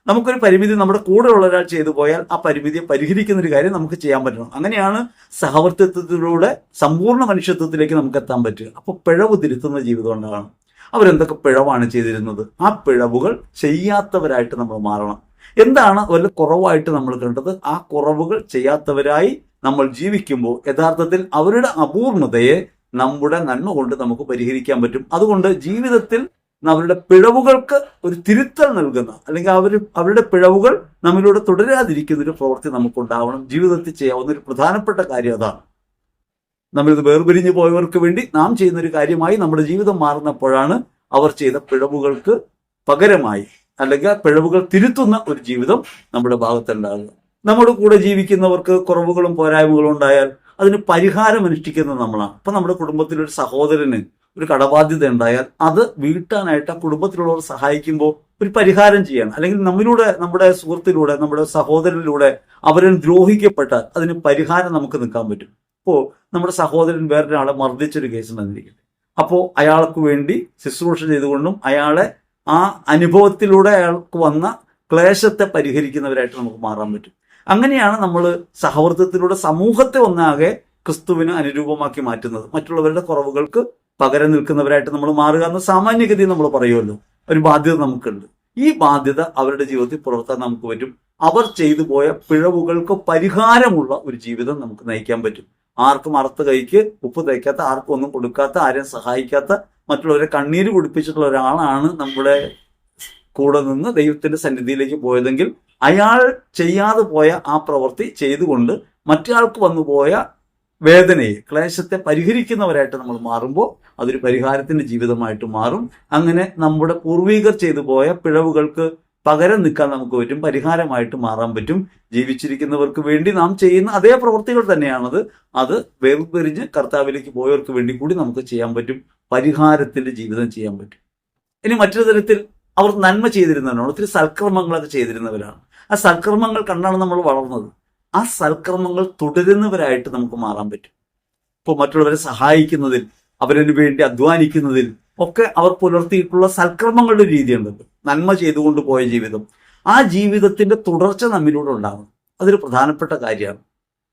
നമുക്കൊരു പരിമിതി നമ്മുടെ കൂടെയുള്ള ഒരാൾ ചെയ്തു പോയാൽ ആ പരിമിതിയെ പരിഹരിക്കുന്ന ഒരു കാര്യം നമുക്ക് ചെയ്യാൻ പറ്റണം. അങ്ങനെയാണ് സഹവർത്തിത്വത്തിലൂടെ സമ്പൂർണ മനുഷ്യത്വത്തിലേക്ക് നമുക്ക് എത്താൻ പറ്റുക. അപ്പോൾ പിഴവ് തിരുത്തുന്ന ജീവിതം ഉണ്ടാകണം അവരെന്തൊക്കെ പിഴവാണ് ചെയ്തിരുന്നത്? ആ പിഴവുകൾ ചെയ്യാത്തവരായിട്ട് നമ്മൾ മാറണം. എന്താണ് വല്ല കുറവായിട്ട് നമ്മൾ കണ്ടത്? ആ കുറവുകൾ ചെയ്യാത്തവരായി നമ്മൾ ജീവിക്കുമ്പോൾ യഥാർത്ഥത്തിൽ അവരുടെ അപൂർണതയെ നമ്മുടെ നന്മ കൊണ്ട് നമുക്ക് പരിഹരിക്കാൻ പറ്റും. അതുകൊണ്ട് ജീവിതത്തിൽ അവരുടെ പിഴവുകൾക്ക് ഒരു തിരുത്തൽ നൽകുന്ന അല്ലെങ്കിൽ അവർ അവരുടെ പിഴവുകൾ നമ്മിലൂടെ തുടരാതിരിക്കുന്ന ഒരു പ്രവൃത്തി നമുക്കുണ്ടാവണം. ജീവിതത്തിൽ ചെയ്യാവുന്ന ഒരു പ്രധാനപ്പെട്ട കാര്യം അതാണ്. നമ്മളിത് വേർപിരിഞ്ഞു പോയവർക്ക് വേണ്ടി നാം ചെയ്യുന്ന ഒരു കാര്യമായി നമ്മുടെ ജീവിതം മാറുന്നപ്പോഴാണ് അവർ ചെയ്ത പിഴവുകൾക്ക് പകരമായി അല്ലെങ്കിൽ പിഴവുകൾ തിരുത്തുന്ന ഒരു ജീവിതം നമ്മുടെ ഭാഗത്തുണ്ടാകുക നമ്മുടെ കൂടെ ജീവിക്കുന്നവർക്ക് കുറവുകളും പോരായ്മകളും ഉണ്ടായാൽ അതിന് പരിഹാരം അനുഷ്ഠിക്കുന്നത് നമ്മളാണ്. ഇപ്പൊ നമ്മുടെ കുടുംബത്തിൽ ഒരു സഹോദരന് ഒരു കടബാധ്യത ഉണ്ടായാൽ അത് വീട്ടാനായിട്ട് ആ കുടുംബത്തിലുള്ളവർ സഹായിക്കുമ്പോൾ ഒരു പരിഹാരം ചെയ്യണം. അല്ലെങ്കിൽ നമ്മിലൂടെ നമ്മുടെ സുഹൃത്തിലൂടെ നമ്മുടെ സഹോദരനിലൂടെ അവരെ ദ്രോഹിക്കപ്പെട്ടാൽ അതിന് പരിഹാരം നമുക്ക് നിൽക്കാൻ പറ്റും. ഇപ്പോൾ നമ്മുടെ സഹോദരൻ വേറൊരാളെ മർദ്ദിച്ചൊരു കേസ് ഉണ്ടെന്നിരിക്കട്ടെ അപ്പോൾ അയാൾക്ക് വേണ്ടി ശുശ്രൂഷ ചെയ്തുകൊണ്ടും അയാളെ ആ അനുഭവത്തിലൂടെ അയാൾക്ക് വന്ന ക്ലേശത്തെ പരിഹരിക്കുന്നവരായിട്ട് നമുക്ക് മാറാൻ പറ്റും. അങ്ങനെയാണ് നമ്മൾ സഹവർത്തത്തിലൂടെ സമൂഹത്തെ ഒന്നാകെ ക്രിസ്തുവിന് അനുരൂപമാക്കി മാറ്റുന്നത്. മറ്റുള്ളവരുടെ കുറവുകൾക്ക് പകരം നിൽക്കുന്നവരായിട്ട് നമ്മൾ മാറുക എന്ന സാമാന്യഗതി നമ്മൾ പറയുമല്ലോ. ഒരു ബാധ്യത നമുക്കുണ്ട്. ഈ ബാധ്യത അവരുടെ ജീവിതത്തിൽ പുലർത്താൻ നമുക്ക് പറ്റും. അവർ ചെയ്തു പോയ പിഴവുകൾക്ക് പരിഹാരമുള്ള ഒരു ജീവിതം നമുക്ക് നയിക്കാൻ പറ്റും. ആർക്കും അറുത്ത് കൈക്ക് ഉപ്പ് തയ്ക്കാത്ത ആർക്കും ഒന്നും കൊടുക്കാത്ത ആരെയും സഹായിക്കാത്ത മറ്റുള്ളവരെ കണ്ണീര് കുടിപ്പിച്ചിട്ടുള്ള ഒരാളാണ് നമ്മുടെ കൂടെ നിന്ന് ദൈവത്തിന്റെ സന്നിധിയിലേക്ക് പോയതെങ്കിൽ അയാൾ ചെയ്യാതെ പോയ ആ പ്രവൃത്തി ചെയ്തുകൊണ്ട് മറ്റൊരാൾക്ക് വന്നു പോയ വേദനയെ ക്ലേശത്തെ പരിഹരിക്കുന്നവരായിട്ട് നമ്മൾ മാറുമ്പോൾ അതൊരു പരിഹാരത്തിന്റെ ജീവിതമായിട്ട് മാറും. അങ്ങനെ നമ്മുടെ പൂർവികർ ചെയ്തു പോയ പിഴവുകൾക്ക് പകരം നിൽക്കാൻ നമുക്ക് പറ്റും പരിഹാരമായിട്ട് മാറാൻ പറ്റും. ജീവിച്ചിരിക്കുന്നവർക്ക് വേണ്ടി നാം ചെയ്യുന്ന അതേ പ്രവൃത്തികൾ തന്നെയാണത്. അത് വേർപിരിഞ്ഞ് കർത്താവിലേക്ക് പോയവർക്ക് വേണ്ടി കൂടി നമുക്ക് ചെയ്യാൻ പറ്റും പരിഹാരത്തിന്റെ ജീവിതം ചെയ്യാൻ പറ്റും. ഇനി മറ്റൊരു തരത്തിൽ അവർ നന്മ ചെയ്തിരുന്നവരാണ് ഒത്തിരി സൽക്രമങ്ങളൊക്കെ ചെയ്തിരുന്നവരാണ്. ആ സൽക്കർമ്മങ്ങൾ കണ്ടാണ് നമ്മൾ വളർന്നത്. ആ സൽക്കർമ്മങ്ങൾ തുടരുന്നവരായിട്ട് നമുക്ക് മാറാൻ പറ്റും. ഇപ്പോൾ മറ്റുള്ളവരെ സഹായിക്കുന്നതിൽ അവരതിനു വേണ്ടി അധ്വാനിക്കുന്നതിൽ ഒക്കെ അവർ പുലർത്തിയിട്ടുള്ള സൽക്കർമ്മങ്ങളുടെ രീതിയുണ്ട്. നന്മ ചെയ്തുകൊണ്ട് പോയ ജീവിതം. ആ ജീവിതത്തിന്റെ തുടർച്ച നമ്മിലൂടെ ഉണ്ടാകും അതൊരു പ്രധാനപ്പെട്ട കാര്യമാണ്.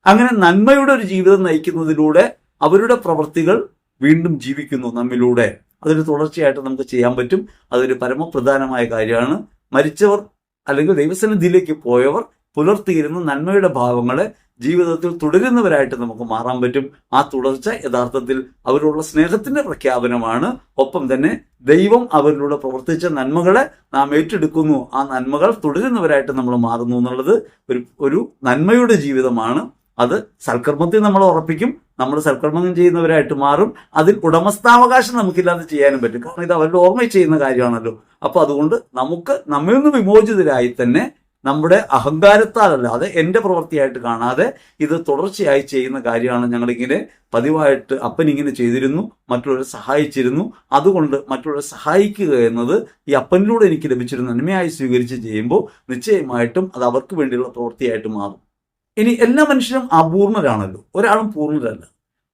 അങ്ങനെ നന്മയുടെ ഒരു ജീവിതം നയിക്കുന്നതിലൂടെ അവരുടെ പ്രവൃത്തികൾ വീണ്ടും ജീവിക്കുന്നു നമ്മിലൂടെ. അതൊരു തുടർച്ചയായിട്ട് നമുക്ക് ചെയ്യാൻ പറ്റും. അതൊരു പരമപ്രധാനമായ കാര്യമാണ്. മരിച്ചവർ അല്ലെങ്കിൽ ദൈവസന്നിധിയിലേക്ക് പോയവർ പുലർത്തിയിരുന്ന നന്മയുടെ ഭാവങ്ങളെ ജീവിതത്തിൽ തുടരുന്നവരായിട്ട് നമുക്ക് മാറാൻ പറ്റും. ആ തുടർച്ച യഥാർത്ഥത്തിൽ അവരോടുള്ള സ്നേഹത്തിന്റെ പ്രഖ്യാപനമാണ്. ഒപ്പം തന്നെ ദൈവം അവരിലൂടെ പ്രവർത്തിച്ച നന്മകളെ നാം ഏറ്റെടുക്കുന്നു. ആ നന്മകൾ തുടരുന്നവരായിട്ട് നമ്മൾ മാറുന്നു എന്നുള്ളത് ഒരു ഒരു നന്മയുടെ ജീവിതമാണ്. അത് സൽക്കർമ്മത്തിൽ നമ്മൾ ഉറപ്പിക്കും നമ്മൾ സൽക്കർമ്മം ചെയ്യുന്നവരായിട്ട് മാറും. അതിൽ ഉടമസ്ഥാവകാശം നമുക്കില്ലാതെ ചെയ്യാനും പറ്റും. കാരണം ഇത് അവരുടെ ഓർമ്മ ചെയ്യുന്ന കാര്യമാണല്ലോ. അപ്പൊ അതുകൊണ്ട് നമുക്ക് നമ്മിൽ നിന്ന് വിമോചിതരായി തന്നെ നമ്മുടെ അഹങ്കാരത്താലല്ലാതെ എന്റെ പ്രവൃത്തിയായിട്ട് കാണാതെ ഇത് തുടർച്ചയായി ചെയ്യുന്ന കാര്യമാണ് ഞങ്ങളിങ്ങനെ പതിവായിട്ട് അപ്പൻ ഇങ്ങനെ ചെയ്തിരുന്നു മറ്റുള്ളവരെ സഹായിച്ചിരുന്നു. അതുകൊണ്ട് മറ്റുള്ളവരെ സഹായിക്കുക എന്നത് ഈ അപ്പനിലൂടെ എനിക്ക് ലഭിച്ചിരുന്ന നന്മയായി സ്വീകരിച്ച് ചെയ്യുമ്പോൾ നിശ്ചയമായിട്ടും അത് അവർക്ക് വേണ്ടിയുള്ള പ്രവൃത്തിയായിട്ട് മാറും. ഇനി എല്ലാ മനുഷ്യരും അപൂർണരാണല്ലോ. ഒരാളും പൂർണരല്ല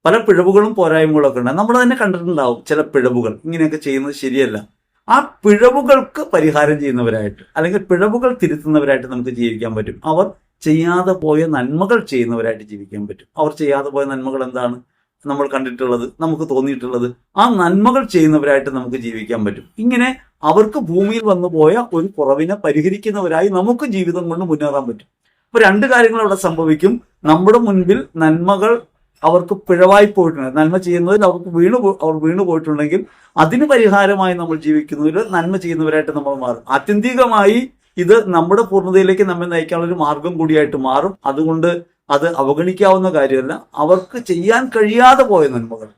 പല പിഴവുകളും പോരായ്മകളൊക്കെ ഉണ്ട്. നമ്മൾ തന്നെ കണ്ടിട്ടുണ്ടാവും ചില പിഴവുകൾ. ഇങ്ങനെയൊക്കെ ചെയ്യുന്നത് ശരിയല്ല. ആ പിഴവുകൾക്ക് പരിഹാരം ചെയ്യുന്നവരായിട്ട് അല്ലെങ്കിൽ പിഴവുകൾ തിരുത്തുന്നവരായിട്ട് നമുക്ക് ജീവിക്കാൻ പറ്റും. അവർ ചെയ്യാതെ പോയ നന്മകൾ ചെയ്യുന്നവരായിട്ട് ജീവിക്കാൻ പറ്റും. അവർ ചെയ്യാതെ പോയ നന്മകൾ എന്താണ് നമ്മൾ കണ്ടിട്ടുള്ളത് നമുക്ക് തോന്നിയിട്ടുള്ളത്? ആ നന്മകൾ ചെയ്യുന്നവരായിട്ട് നമുക്ക് ജീവിക്കാൻ പറ്റും. ഇങ്ങനെ അവർക്ക് ഭൂമിയിൽ വന്നു പോയ ഒരു കുറവിനെ പരിഹരിക്കുന്നവരായി നമുക്ക് ജീവിതം കൊണ്ട് മുന്നേറാൻ പറ്റും. അപ്പൊ രണ്ട് കാര്യങ്ങൾ അവിടെ സംഭവിക്കും. നമ്മുടെ മുൻപിൽ നന്മകൾ അവർക്ക് പിഴവായി പോയിട്ടുണ്ട്. നന്മ ചെയ്യുന്നതിൽ അവർക്ക് വീണു അവർ വീണു പോയിട്ടുണ്ടെങ്കിൽ അതിന് പരിഹാരമായി നമ്മൾ ജീവിക്കുന്നതിൽ നന്മ ചെയ്യുന്നവരായിട്ട് നമ്മൾ മാറും. ആത്യന്തികമായി ഇത് നമ്മുടെ പൂർണതയിലേക്ക് നമ്മെ നയിക്കാനുള്ള ഒരു മാർഗം കൂടിയായിട്ട് മാറും. അതുകൊണ്ട് അത് അവഗണിക്കാവുന്ന കാര്യമല്ല. അവർക്ക് ചെയ്യാൻ കഴിയാതെ പോയ നന്മകൾ.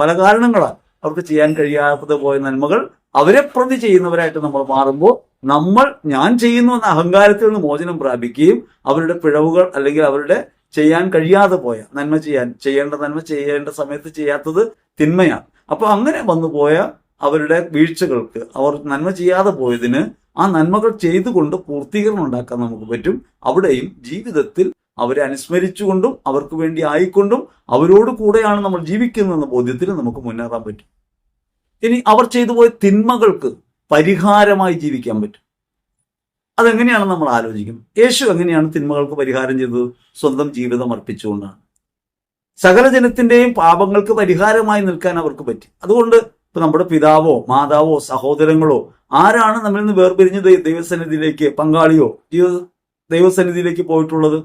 പല കാരണങ്ങളാൽ അവർക്ക് ചെയ്യാൻ കഴിയാതെ പോയ നന്മകൾ അവരെ പ്രതി ചെയ്യുന്നവരായിട്ട് നമ്മൾ മാറുമ്പോൾ നമ്മൾ ഞാൻ ചെയ്യുന്നു എന്ന അഹങ്കാരത്തിൽ നിന്ന് മോചനം പ്രാപിക്കുകയും അവരുടെ പിഴവുകൾ അല്ലെങ്കിൽ അവരുടെ ചെയ്യാൻ കഴിയാതെ പോയ നന്മ ചെയ്യാൻ ചെയ്യേണ്ട നന്മ ചെയ്യേണ്ട സമയത്ത് ചെയ്യാത്തത് തിന്മയാണ്. അപ്പൊ അങ്ങനെ വന്നു പോയ അവരുടെ വീഴ്ചകൾക്ക് അവർ നന്മ ചെയ്യാതെ പോയതിന് ആ നന്മകൾ ചെയ്തുകൊണ്ട് പൂർത്തീകരണം ഉണ്ടാക്കാൻ നമുക്ക് പറ്റും. അവിടെയും ജീവിതത്തിൽ അവരെ അനുസ്മരിച്ചുകൊണ്ടും അവർക്ക് വേണ്ടി ആയിക്കൊണ്ടും അവരോട് കൂടെയാണ് നമ്മൾ ജീവിക്കുന്നതെന്ന ബോധ്യത്തിൽ നമുക്ക് മുന്നേറാൻ പറ്റും. ഇനി അവർ ചെയ്തു പോയ തിന്മകൾക്ക് പരിഹാരമായി ജീവിക്കാൻ പറ്റും. അതെങ്ങനെയാണ് നമ്മൾ ആലോചിക്കും യേശു എങ്ങനെയാണ് തിന്മകൾക്ക് പരിഹാരം ചെയ്തത്? സ്വന്തം ജീവിതം അർപ്പിച്ചുകൊണ്ടാണ്. സകല ജനത്തിന്റെയും പാപങ്ങൾക്ക് പരിഹാരമായി നിൽക്കാൻ അവർക്ക് പറ്റി. അതുകൊണ്ട് ഇപ്പൊ നമ്മുടെ പിതാവോ മാതാവോ സഹോദരങ്ങളോ ആരാണ് നമ്മിൽ നിന്ന് വേർപിരിഞ്ഞ് ദൈവസന്നിധിയിലേക്ക് പങ്കാളിയോ? ദൈവസന്നിധിയിലേക്ക് പോയിട്ടുള്ളത്?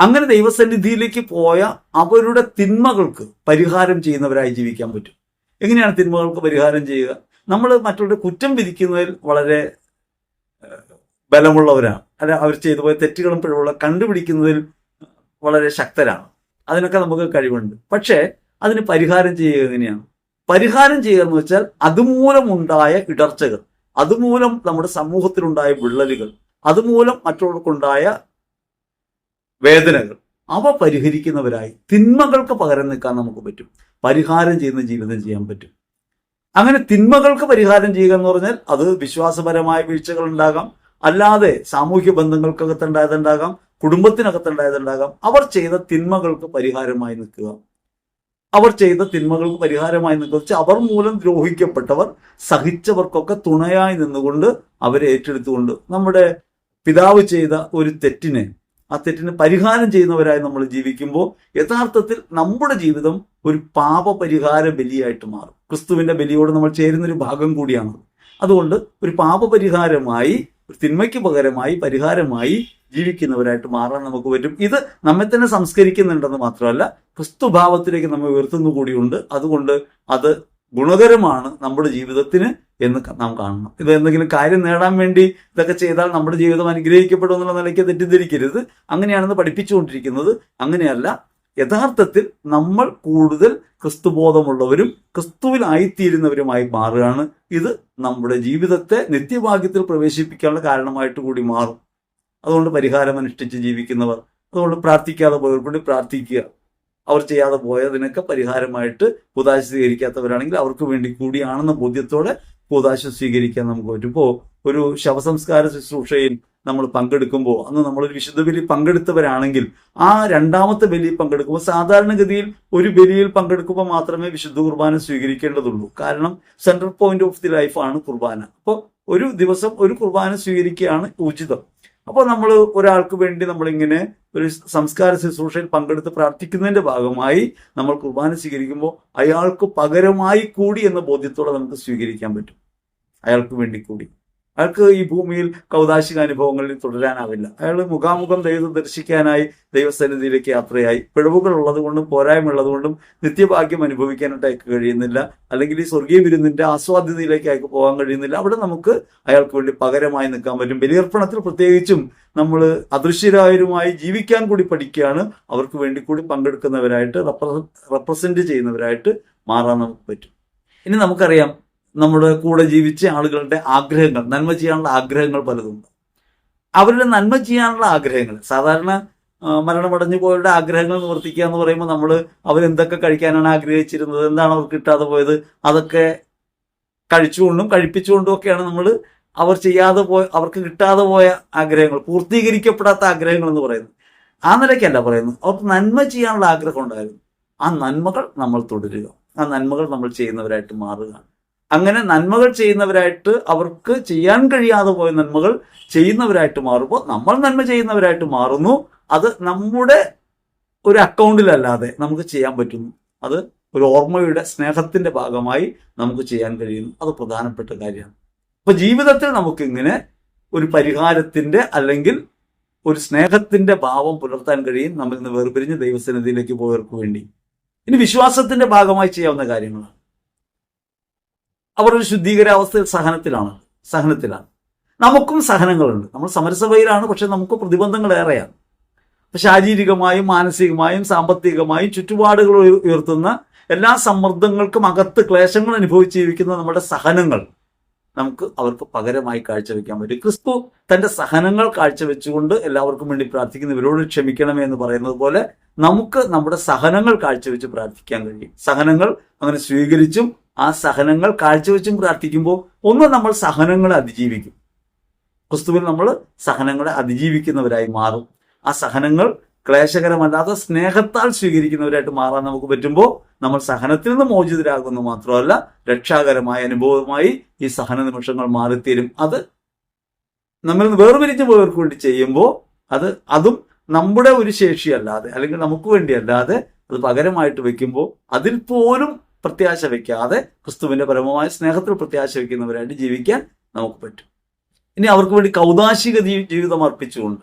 അങ്ങനെ ദൈവസന്നിധിയിലേക്ക് പോയ അവരുടെ തിന്മകൾക്ക് പരിഹാരം ചെയ്യുന്നവരായി ജീവിക്കാൻ പറ്റും. എങ്ങനെയാണ് തിന്മകൾക്ക് പരിഹാരം ചെയ്യുക? നമ്മൾ മറ്റുള്ളവരുടെ കുറ്റം വിധിക്കുന്നതിൽ വളരെ ബലമുള്ളവരാണ്. അല്ല അവർ ചെയ്തു പോയ തെറ്റുകളും പിഴവുകളും കണ്ടുപിടിക്കുന്നതിൽ വളരെ ശക്തരാണ്. അതിനൊക്കെ നമുക്ക് കഴിവുണ്ട്. പക്ഷേ അതിന് പരിഹാരം ചെയ്യുക എങ്ങനെയാണ്? പരിഹാരം ചെയ്യുക എന്ന് വെച്ചാൽ അതുമൂലമുണ്ടായ ഇടർച്ചകൾ അതുമൂലം നമ്മുടെ സമൂഹത്തിലുണ്ടായ വിള്ളലുകൾ അതുമൂലം മറ്റുള്ളവർക്കുണ്ടായ വേദനകൾ അവ പരിഹരിക്കുന്നവരായി തിന്മകൾക്ക് പകരം നിൽക്കാൻ നമുക്ക് പറ്റും. പരിഹാരം ചെയ്യുന്ന ജീവിതം ചെയ്യാൻ പറ്റും. അങ്ങനെ തിന്മകൾക്ക് പരിഹാരം ചെയ്യുക എന്ന് പറഞ്ഞാൽ അത് വിശ്വാസപരമായ വീഴ്ചകൾ ഉണ്ടാകാം. അല്ലാതെ സാമൂഹ്യ ബന്ധങ്ങൾക്കകത്തുണ്ടായതുണ്ടാകാം കുടുംബത്തിനകത്തുണ്ടായതുണ്ടാകാം. അവർ ചെയ്ത തിന്മകൾക്ക് പരിഹാരമായി നിൽക്കുക. അവർ ചെയ്ത തിന്മകൾക്ക് പരിഹാരമായി നിൽക്കുക. അവർ മൂലം ദ്രോഹിക്കപ്പെട്ടവർ സഹിച്ചവർക്കൊക്കെ തുണയായി നിന്നുകൊണ്ട് അവരെ ഏറ്റെടുത്തുകൊണ്ട് നമ്മുടെ പിതാവ് ചെയ്ത ഒരു തെറ്റിനെ ആ തെറ്റിന് പരിഹാരം ചെയ്യുന്നവരായി നമ്മൾ ജീവിക്കുമ്പോൾ യഥാർത്ഥത്തിൽ നമ്മുടെ ജീവിതം ഒരു പാപ പരിഹാര ബലിയായിട്ട് മാറും. ക്രിസ്തുവിന്റെ ബലിയോട് നമ്മൾ ചേരുന്ന ഒരു ഭാഗം കൂടിയാണ് അതുകൊണ്ട് ഒരു പാപപരിഹാരമായി ഒരു തിന്മയ്ക്ക് പകരമായി പരിഹാരമായി ജീവിക്കുന്നവരായിട്ട് മാറാൻ നമുക്ക് പറ്റും. ഇത് നമ്മെ തന്നെ സംസ്കരിക്കുന്നുണ്ടെന്ന് മാത്രമല്ല ക്രിസ്തുഭാവത്തിലേക്ക് നമ്മൾ ഉയർത്തുന്നു കൂടിയുണ്ട്. അതുകൊണ്ട് അത് ഗുണകരമാണ് നമ്മുടെ ജീവിതത്തിന്. എന്ന് നാം കാണണം. ഇത് എന്തെങ്കിലും കാര്യം നേടാൻ വേണ്ടി ഇതൊക്കെ ചെയ്താൽ നമ്മുടെ ജീവിതം അനുഗ്രഹിക്കപ്പെടും എന്നുള്ള നിലയ്ക്ക് തെറ്റിദ്ധരിക്കരുത്. അങ്ങനെയാണെന്ന് പഠിപ്പിച്ചുകൊണ്ടിരിക്കുന്നത്. അങ്ങനെയല്ല. യഥാർത്ഥത്തിൽ നമ്മൾ കൂടുതൽ ക്രിസ്തുബോധമുള്ളവരും ക്രിസ്തുവിലായിത്തീരുന്നവരുമായി മാറുകയാണ്. ഇത് നമ്മുടെ ജീവിതത്തെ നിത്യഭാഗ്യത്തിൽ പ്രവേശിപ്പിക്കാനുള്ള കാരണമായിട്ട് കൂടി മാറും. അതുകൊണ്ട് പരിഹാരം അനുഷ്ഠിച്ച് ജീവിക്കുന്നവർ അതുകൊണ്ട് പ്രാർത്ഥിക്കാതെ പോയവർക്ക് വേണ്ടി പ്രാർത്ഥിക്കുക. അവർ ചെയ്യാതെ പോയതിനൊക്കെ പരിഹാരമായിട്ട് ഉദാശീകരിക്കാത്തവരാണെങ്കിൽ അവർക്ക് വേണ്ടി കൂടിയാണെന്ന ബോധ്യത്തോടെ കൂതാശ സ്വീകരിക്കാൻ നമുക്ക് പറ്റും. ഇപ്പോൾ ഒരു ശവസംസ്കാര ശുശ്രൂഷയിൽ നമ്മൾ പങ്കെടുക്കുമ്പോൾ അന്ന് നമ്മൾ ഒരു വിശുദ്ധ ബലി പങ്കെടുത്തവരാണെങ്കിൽ ആ രണ്ടാമത്തെ ബലി പങ്കെടുക്കുമ്പോൾ സാധാരണഗതിയിൽ ഒരു ബലിയിൽ പങ്കെടുക്കുമ്പോൾ മാത്രമേ വിശുദ്ധ കുർബാന സ്വീകരിക്കേണ്ടതുള്ളൂ. കാരണം സെൻട്രൽ പോയിന്റ് ഓഫ് ദി ലൈഫാണ് കുർബാന. അപ്പോൾ ഒരു ദിവസം ഒരു കുർബാന സ്വീകരിക്കുകയാണ് ഉചിതം. അപ്പോൾ നമ്മൾ ഒരാൾക്ക് വേണ്ടി നമ്മളിങ്ങനെ ഒരു സംസ്കാര ശുശ്രൂഷയിൽ പങ്കെടുത്ത് പ്രാർത്ഥിക്കുന്നതിന്റെ ഭാഗമായി നമ്മൾ കുർബാന സ്വീകരിക്കുമ്പോൾ അയാൾക്ക് പകരമായി കൂടി എന്ന ബോധ്യത്തോടെ നമുക്ക് സ്വീകരിക്കാൻ പറ്റും. അയാൾക്ക് വേണ്ടി കൂടി. അയാൾക്ക് ഈ ഭൂമിയിൽ കൗതാശിക അനുഭവങ്ങളിൽ തുടരാനാവില്ല. അയാൾ മുഖാമുഖം ദൈവം ദർശിക്കാനായി ദൈവസന്നിധിയിലേക്ക് യാത്രയായി. പിഴവുകൾ ഉള്ളതുകൊണ്ടും പോരായ്മ ഉള്ളതുകൊണ്ടും നിത്യഭാഗ്യം അനുഭവിക്കാനായിട്ട് അയാൾക്ക് കഴിയുന്നില്ല. അല്ലെങ്കിൽ ഈ സ്വർഗീയ വിരുന്നിന്റെ ആസ്വാദ്യതയിലേക്ക് അയാൾക്ക് പോകാൻ കഴിയുന്നില്ല. അവിടെ നമുക്ക് അയാൾക്ക് വേണ്ടി പകരമായി നിൽക്കാൻ പറ്റും. ബലിയർപ്പണത്തിൽ പ്രത്യേകിച്ചും നമ്മൾ അദൃശ്യരായരുമായി ജീവിക്കാൻ കൂടി പഠിക്കുകയാണ്. അവർക്ക് വേണ്ടി കൂടി പങ്കെടുക്കുന്നവരായിട്ട് റെപ്രസെന്റ് ചെയ്യുന്നവരായിട്ട് മാറാൻ നമുക്ക് പറ്റും. ഇനി നമുക്കറിയാം നമ്മുടെ കൂടെ ജീവിച്ച ആളുകളുടെ ആഗ്രഹങ്ങൾ നന്മ ചെയ്യാനുള്ള ആഗ്രഹങ്ങൾ പലതുണ്ട് അവരുടെ നന്മ ചെയ്യാനുള്ള ആഗ്രഹങ്ങൾ സാധാരണ മരണമടഞ്ഞു പോയവരുടെ ആഗ്രഹങ്ങൾ നിവർത്തിക്കുക എന്ന് പറയുമ്പോൾ നമ്മൾ അവരെന്തൊക്കെ കഴിക്കാനാണ് ആഗ്രഹിച്ചിരുന്നത് എന്താണ് അവർക്ക് കിട്ടാതെ പോയത് അതൊക്കെ കഴിച്ചുകൊണ്ടും കഴിപ്പിച്ചുകൊണ്ടും ഒക്കെയാണ് നമ്മൾ അവർ ചെയ്യാതെ പോയ അവർക്ക് കിട്ടാതെ പോയ ആഗ്രഹങ്ങൾ പൂർത്തീകരിക്കപ്പെടാത്ത ആഗ്രഹങ്ങൾ എന്ന് പറയുന്നത്. ആ നിലയ്ക്കല്ല പറയുന്നത്. അവർക്ക് നന്മ ചെയ്യാനുള്ള ആഗ്രഹം ഉണ്ടായിരുന്നു. ആ നന്മകൾ നമ്മൾ തുടരുക. ആ നന്മകൾ നമ്മൾ ചെയ്യുന്നവരായിട്ട് മാറുക. അങ്ങനെ നന്മകൾ ചെയ്യുന്നവരായിട്ട് അവർക്ക് ചെയ്യാൻ കഴിയാതെ പോയ നന്മകൾ ചെയ്യുന്നവരായിട്ട് മാറുമ്പോൾ നമ്മൾ നന്മ ചെയ്യുന്നവരായിട്ട് മാറുന്നു. അത് നമ്മുടെ ഒരു അക്കൗണ്ടിലല്ലാതെ നമുക്ക് ചെയ്യാൻ പറ്റുന്നു. അത് ഒരു ഓർമ്മയുടെ സ്നേഹത്തിന്റെ ഭാഗമായി നമുക്ക് ചെയ്യാൻ കഴിയുന്നു. അത് പ്രധാനപ്പെട്ട കാര്യമാണ്. അപ്പൊ ജീവിതത്തിൽ നമുക്കിങ്ങനെ ഒരു പരിഹാരത്തിന്റെ അല്ലെങ്കിൽ ഒരു സ്നേഹത്തിന്റെ ഭാവം പുലർത്താൻ കഴിയും. നമ്മൾ ഇന്ന് വേർപിരിഞ്ഞ് ദൈവസന്നിധിയിലേക്ക് പോയവർക്ക് വേണ്ടി. ഇനി വിശ്വാസത്തിന്റെ ഭാഗമായി ചെയ്യാവുന്ന കാര്യങ്ങളാണ്. അവർ ഒരു ശുദ്ധീകരാവസ്ഥയിൽ സഹനത്തിലാണ് സഹനത്തിലാണ്. നമുക്കും സഹനങ്ങളുണ്ട്. നമ്മൾ സമരസഭയിലാണ് പക്ഷെ നമുക്ക് പ്രതിബന്ധങ്ങൾ ഏറെയാണ്. ശാരീരികമായും മാനസികമായും സാമ്പത്തികമായും ചുറ്റുപാടുകൾ ഉയർത്തുന്ന എല്ലാ സമ്മർദ്ദങ്ങൾക്കും അകത്ത് ക്ലേശങ്ങൾ അനുഭവിച്ച് ജീവിക്കുന്ന നമ്മുടെ സഹനങ്ങൾ നമുക്ക് അവർക്ക് പകരമായി കാഴ്ചവെക്കാൻ പറ്റും. ക്രിസ്തു തന്റെ സഹനങ്ങൾ കാഴ്ചവെച്ചുകൊണ്ട് എല്ലാവർക്കും വേണ്ടി പ്രാർത്ഥിക്കുന്ന. ഇവരോട് ക്ഷമിക്കണമേ എന്ന് പറയുന്നത് പോലെ നമുക്ക് നമ്മുടെ സഹനങ്ങൾ കാഴ്ചവെച്ച് പ്രാർത്ഥിക്കാൻ കഴിയും. സഹനങ്ങൾ അങ്ങനെ സ്വീകരിച്ചും ആ സഹനങ്ങൾ കാഴ്ചവെച്ചും പ്രാർത്ഥിക്കുമ്പോൾ ഒന്ന് നമ്മൾ സഹനങ്ങളെ അതിജീവിക്കും. ക്രിസ്തുവിൽ നമ്മൾ സഹനങ്ങളെ അതിജീവിക്കുന്നവരായി മാറും. ആ സഹനങ്ങൾ ക്ലേശകരമല്ലാത്ത സ്നേഹത്താൽ സ്വീകരിക്കുന്നവരായിട്ട് മാറാൻ നമുക്ക് പറ്റുമ്പോൾ നമ്മൾ സഹനത്തിൽ നിന്ന് മോചിതരാകുന്നു മാത്രമല്ല രക്ഷാകരമായ അനുഭവമായി ഈ സഹന നിമിഷങ്ങൾ മാറിത്തീരും. അത് നമ്മിൽ നിന്ന് വേർപിരിഞ്ഞു പോയവർക്ക് വേണ്ടി ചെയ്യുമ്പോൾ അത് അതും നമ്മുടെ ഒരു ശേഷിയല്ലാതെ അല്ലെങ്കിൽ നമുക്ക് വേണ്ടിയല്ലാതെ അത് പകരമായിട്ട് വെക്കുമ്പോൾ അതിൽ പോലും പ്രത്യാശ വയ്ക്കാതെ ക്രിസ്തുവിന്റെ പരമമായ സ്നേഹത്തിൽ പ്രത്യാശ വയ്ക്കുന്നവരായിട്ട് ജീവിക്കാൻ നമുക്ക് പറ്റും. ഇനി അവർക്ക് വേണ്ടി കൗതാശിക ജീവിതം അർപ്പിച്ചുകൊണ്ട്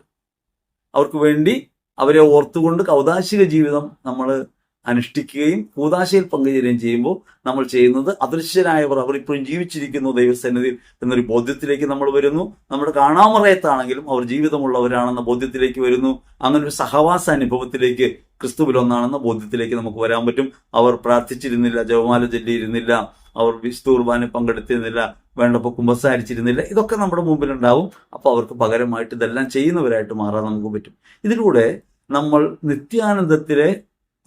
അവർക്ക് വേണ്ടി അവരെ ഓർത്തുകൊണ്ട് കൗതാശിക ജീവിതം നമ്മൾ അനുഷ്ഠിക്കുകയും കൂതാശയിൽ പങ്കുചേരുകയും ചെയ്യുമ്പോൾ നമ്മൾ ചെയ്യുന്നത് അദൃശ്യനായവർ അവർ ഇപ്പോഴും ജീവിച്ചിരിക്കുന്നു ദൈവസന്നിധിയിൽ എന്നൊരു ബോധ്യത്തിലേക്ക് നമ്മൾ വരുന്നു. നമ്മുടെ കാണാമറയത്താണെങ്കിലും അവർ ജീവിതമുള്ളവരാണെന്ന ബോധ്യത്തിലേക്ക് വരുന്നു. അങ്ങനെ ഒരു സഹവാസ അനുഭവത്തിലേക്ക് ക്രിസ്തുവിൽ ഒന്നാണെന്ന ബോധ്യത്തിലേക്ക് നമുക്ക് വരാൻ പറ്റും. അവർ പ്രാർത്ഥിച്ചിരുന്നില്ല ജപമാല ചൊല്ലിയിരുന്നില്ല അവർ വിശുദ്ധ കുർബാന പങ്കെടുത്തിരുന്നില്ല വേണ്ടപ്പോൾ കുമ്പസാരിച്ചിരുന്നില്ല. ഇതൊക്കെ നമ്മുടെ മുമ്പിലുണ്ടാവും. അപ്പോൾ അവർക്ക് പകരമായിട്ട് ഇതെല്ലാം ചെയ്യുന്നവരായിട്ട് മാറാൻ നമുക്ക് പറ്റും. ഇതിലൂടെ നമ്മൾ നിത്യാനന്ദത്തിലെ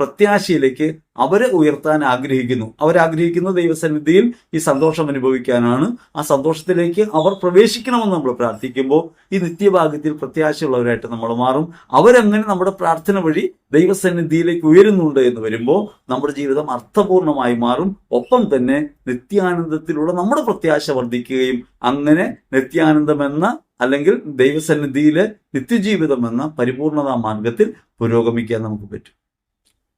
പ്രത്യാശയിലേക്ക് അവരെ ഉയർത്താൻ ആഗ്രഹിക്കുന്നു. അവരാഗ്രഹിക്കുന്ന ദൈവസന്നിധിയിൽ ഈ സന്തോഷം അനുഭവിക്കാനാണ്. ആ സന്തോഷത്തിലേക്ക് അവർ പ്രവേശിക്കണമെന്ന് നമ്മൾ പ്രാർത്ഥിക്കുമ്പോൾ ഈ നിത്യഭാഗ്യത്തിൽ പ്രത്യാശയുള്ളവരായിട്ട് നമ്മൾ മാറും. അവരങ്ങനെ നമ്മുടെ പ്രാർത്ഥന വഴി ദൈവസന്നിധിയിലേക്ക് ഉയരുന്നുണ്ട് എന്ന് വരുമ്പോൾ നമ്മുടെ ജീവിതം അർത്ഥപൂർണമായി മാറും. ഒപ്പം തന്നെ നിത്യാനന്ദത്തിലൂടെ നമ്മുടെ പ്രത്യാശ വർദ്ധിക്കുകയും അങ്ങനെ നിത്യാനന്ദം എന്ന അല്ലെങ്കിൽ ദൈവസന്നിധിയിലെ നിത്യജീവിതം എന്ന പരിപൂർണതാ മാർഗത്തിൽ പുരോഗമിക്കാൻ നമുക്ക് പറ്റും.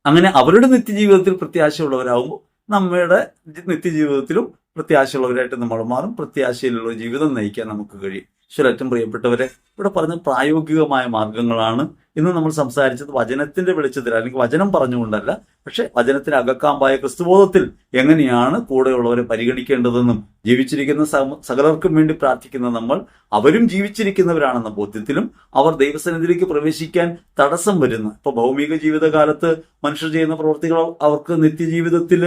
അങ്ങനെ അവരുടെ നിത്യജീവിതത്തിൽ പ്രത്യാശയുള്ളവരാകുമ്പോൾ നമ്മുടെ നിത്യജീവിതത്തിലും പ്രത്യാശയുള്ളവരായിട്ട് നമ്മൾ മാറും. പ്രത്യാശയിലുള്ള ജീവിതം നയിക്കാൻ നമുക്ക് കഴിയും. ഈശ്വര ഏറ്റവും പ്രിയപ്പെട്ടവരെ ഇവിടെ പറഞ്ഞ പ്രായോഗികമായ മാർഗങ്ങളാണ് ഇന്ന് നമ്മൾ സംസാരിച്ചത്. വചനത്തിന്റെ വെളിച്ചത്തിൽ അല്ലെങ്കിൽ വചനം പറഞ്ഞുകൊണ്ടല്ല പക്ഷെ വചനത്തിന് അകക്കാമ്പായ ക്രിസ്തുബോധത്തിൽ എങ്ങനെയാണ് കൂടെയുള്ളവരെ പരിഗണിക്കേണ്ടതെന്നും ജീവിച്ചിരിക്കുന്ന സകലർക്കും വേണ്ടി പ്രാർത്ഥിക്കുന്ന നമ്മൾ അവരും ജീവിച്ചിരിക്കുന്നവരാണെന്ന ബോധ്യത്തിലും അവർ ദൈവസന്നിധിയിലേക്ക് പ്രവേശിക്കാൻ തടസ്സം വരുന്ന ഇപ്പൊ ഭൗമിക ജീവിതകാലത്ത് മനുഷ്യർ ചെയ്യുന്ന പ്രവൃത്തികൾ അവർക്ക് നിത്യജീവിതത്തിൽ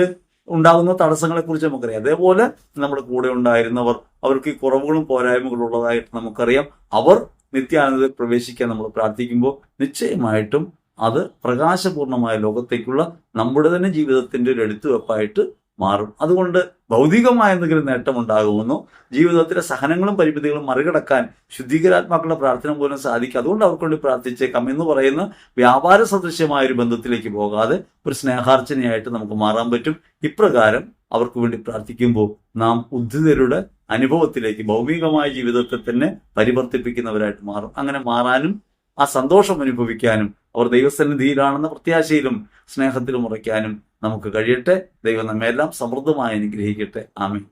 ഉണ്ടാകുന്ന തടസ്സങ്ങളെ കുറിച്ച് നമുക്കറിയാം. അതേപോലെ നമ്മുടെ കൂടെ ഉണ്ടായിരുന്നവർ അവർക്ക് ഈ കുറവുകളും പോരായ്മകളും ഉള്ളതായിട്ട് നമുക്കറിയാം. അവർ നിത്യാനന്ദത്തിൽ പ്രവേശിക്കാൻ നമ്മൾ പ്രാർത്ഥിക്കുമ്പോൾ നിശ്ചയമായിട്ടും അത് പ്രകാശപൂർണമായ ലോകത്തേക്കുള്ള നമ്മുടെ തന്നെ ജീവിതത്തിന്റെ ഒരു എടുത്തുവെപ്പായിട്ട് മാറും. അതുകൊണ്ട് ഭൗതികമായ എന്തെങ്കിലും നേട്ടമുണ്ടാകുമെന്നോ ജീവിതത്തിലെ സഹനങ്ങളും പരിമിതികളും മറികടക്കാൻ ശുദ്ധീകരാത്മാക്കളുടെ പ്രാർത്ഥന പോലും സാധിക്കും. അതുകൊണ്ട് അവർക്ക് വേണ്ടി പ്രാർത്ഥിച്ചേക്കാം എന്ന് പറയുന്ന വ്യാപാര സദൃശ്യമായ ഒരു ബന്ധത്തിലേക്ക് പോകാതെ ഒരു സ്നേഹാർച്ചനയായിട്ട് നമുക്ക് മാറാൻ പറ്റും. ഇപ്രകാരം അവർക്ക് വേണ്ടി പ്രാർത്ഥിക്കുമ്പോൾ നാം ഉദ്ധിതരുടെ അനുഭവത്തിലേക്ക് ഭൗമികമായ ജീവിതത്തെ തന്നെ പരിവർത്തിപ്പിക്കുന്നവരായിട്ട് മാറും. അങ്ങനെ മാറാനും ആ സന്തോഷം അനുഭവിക്കാനും അവർ ദൈവസന്നിധിയിലാണെന്ന പ്രത്യാശയിലും സ്നേഹത്തിലും ഉറയ്ക്കാനും നമുക്ക് കഴിയട്ടെ. ദൈവം നമ്മെല്ലാം സമൃദ്ധമായി അനുഗ്രഹിക്കട്ടെ. ആമീൻ.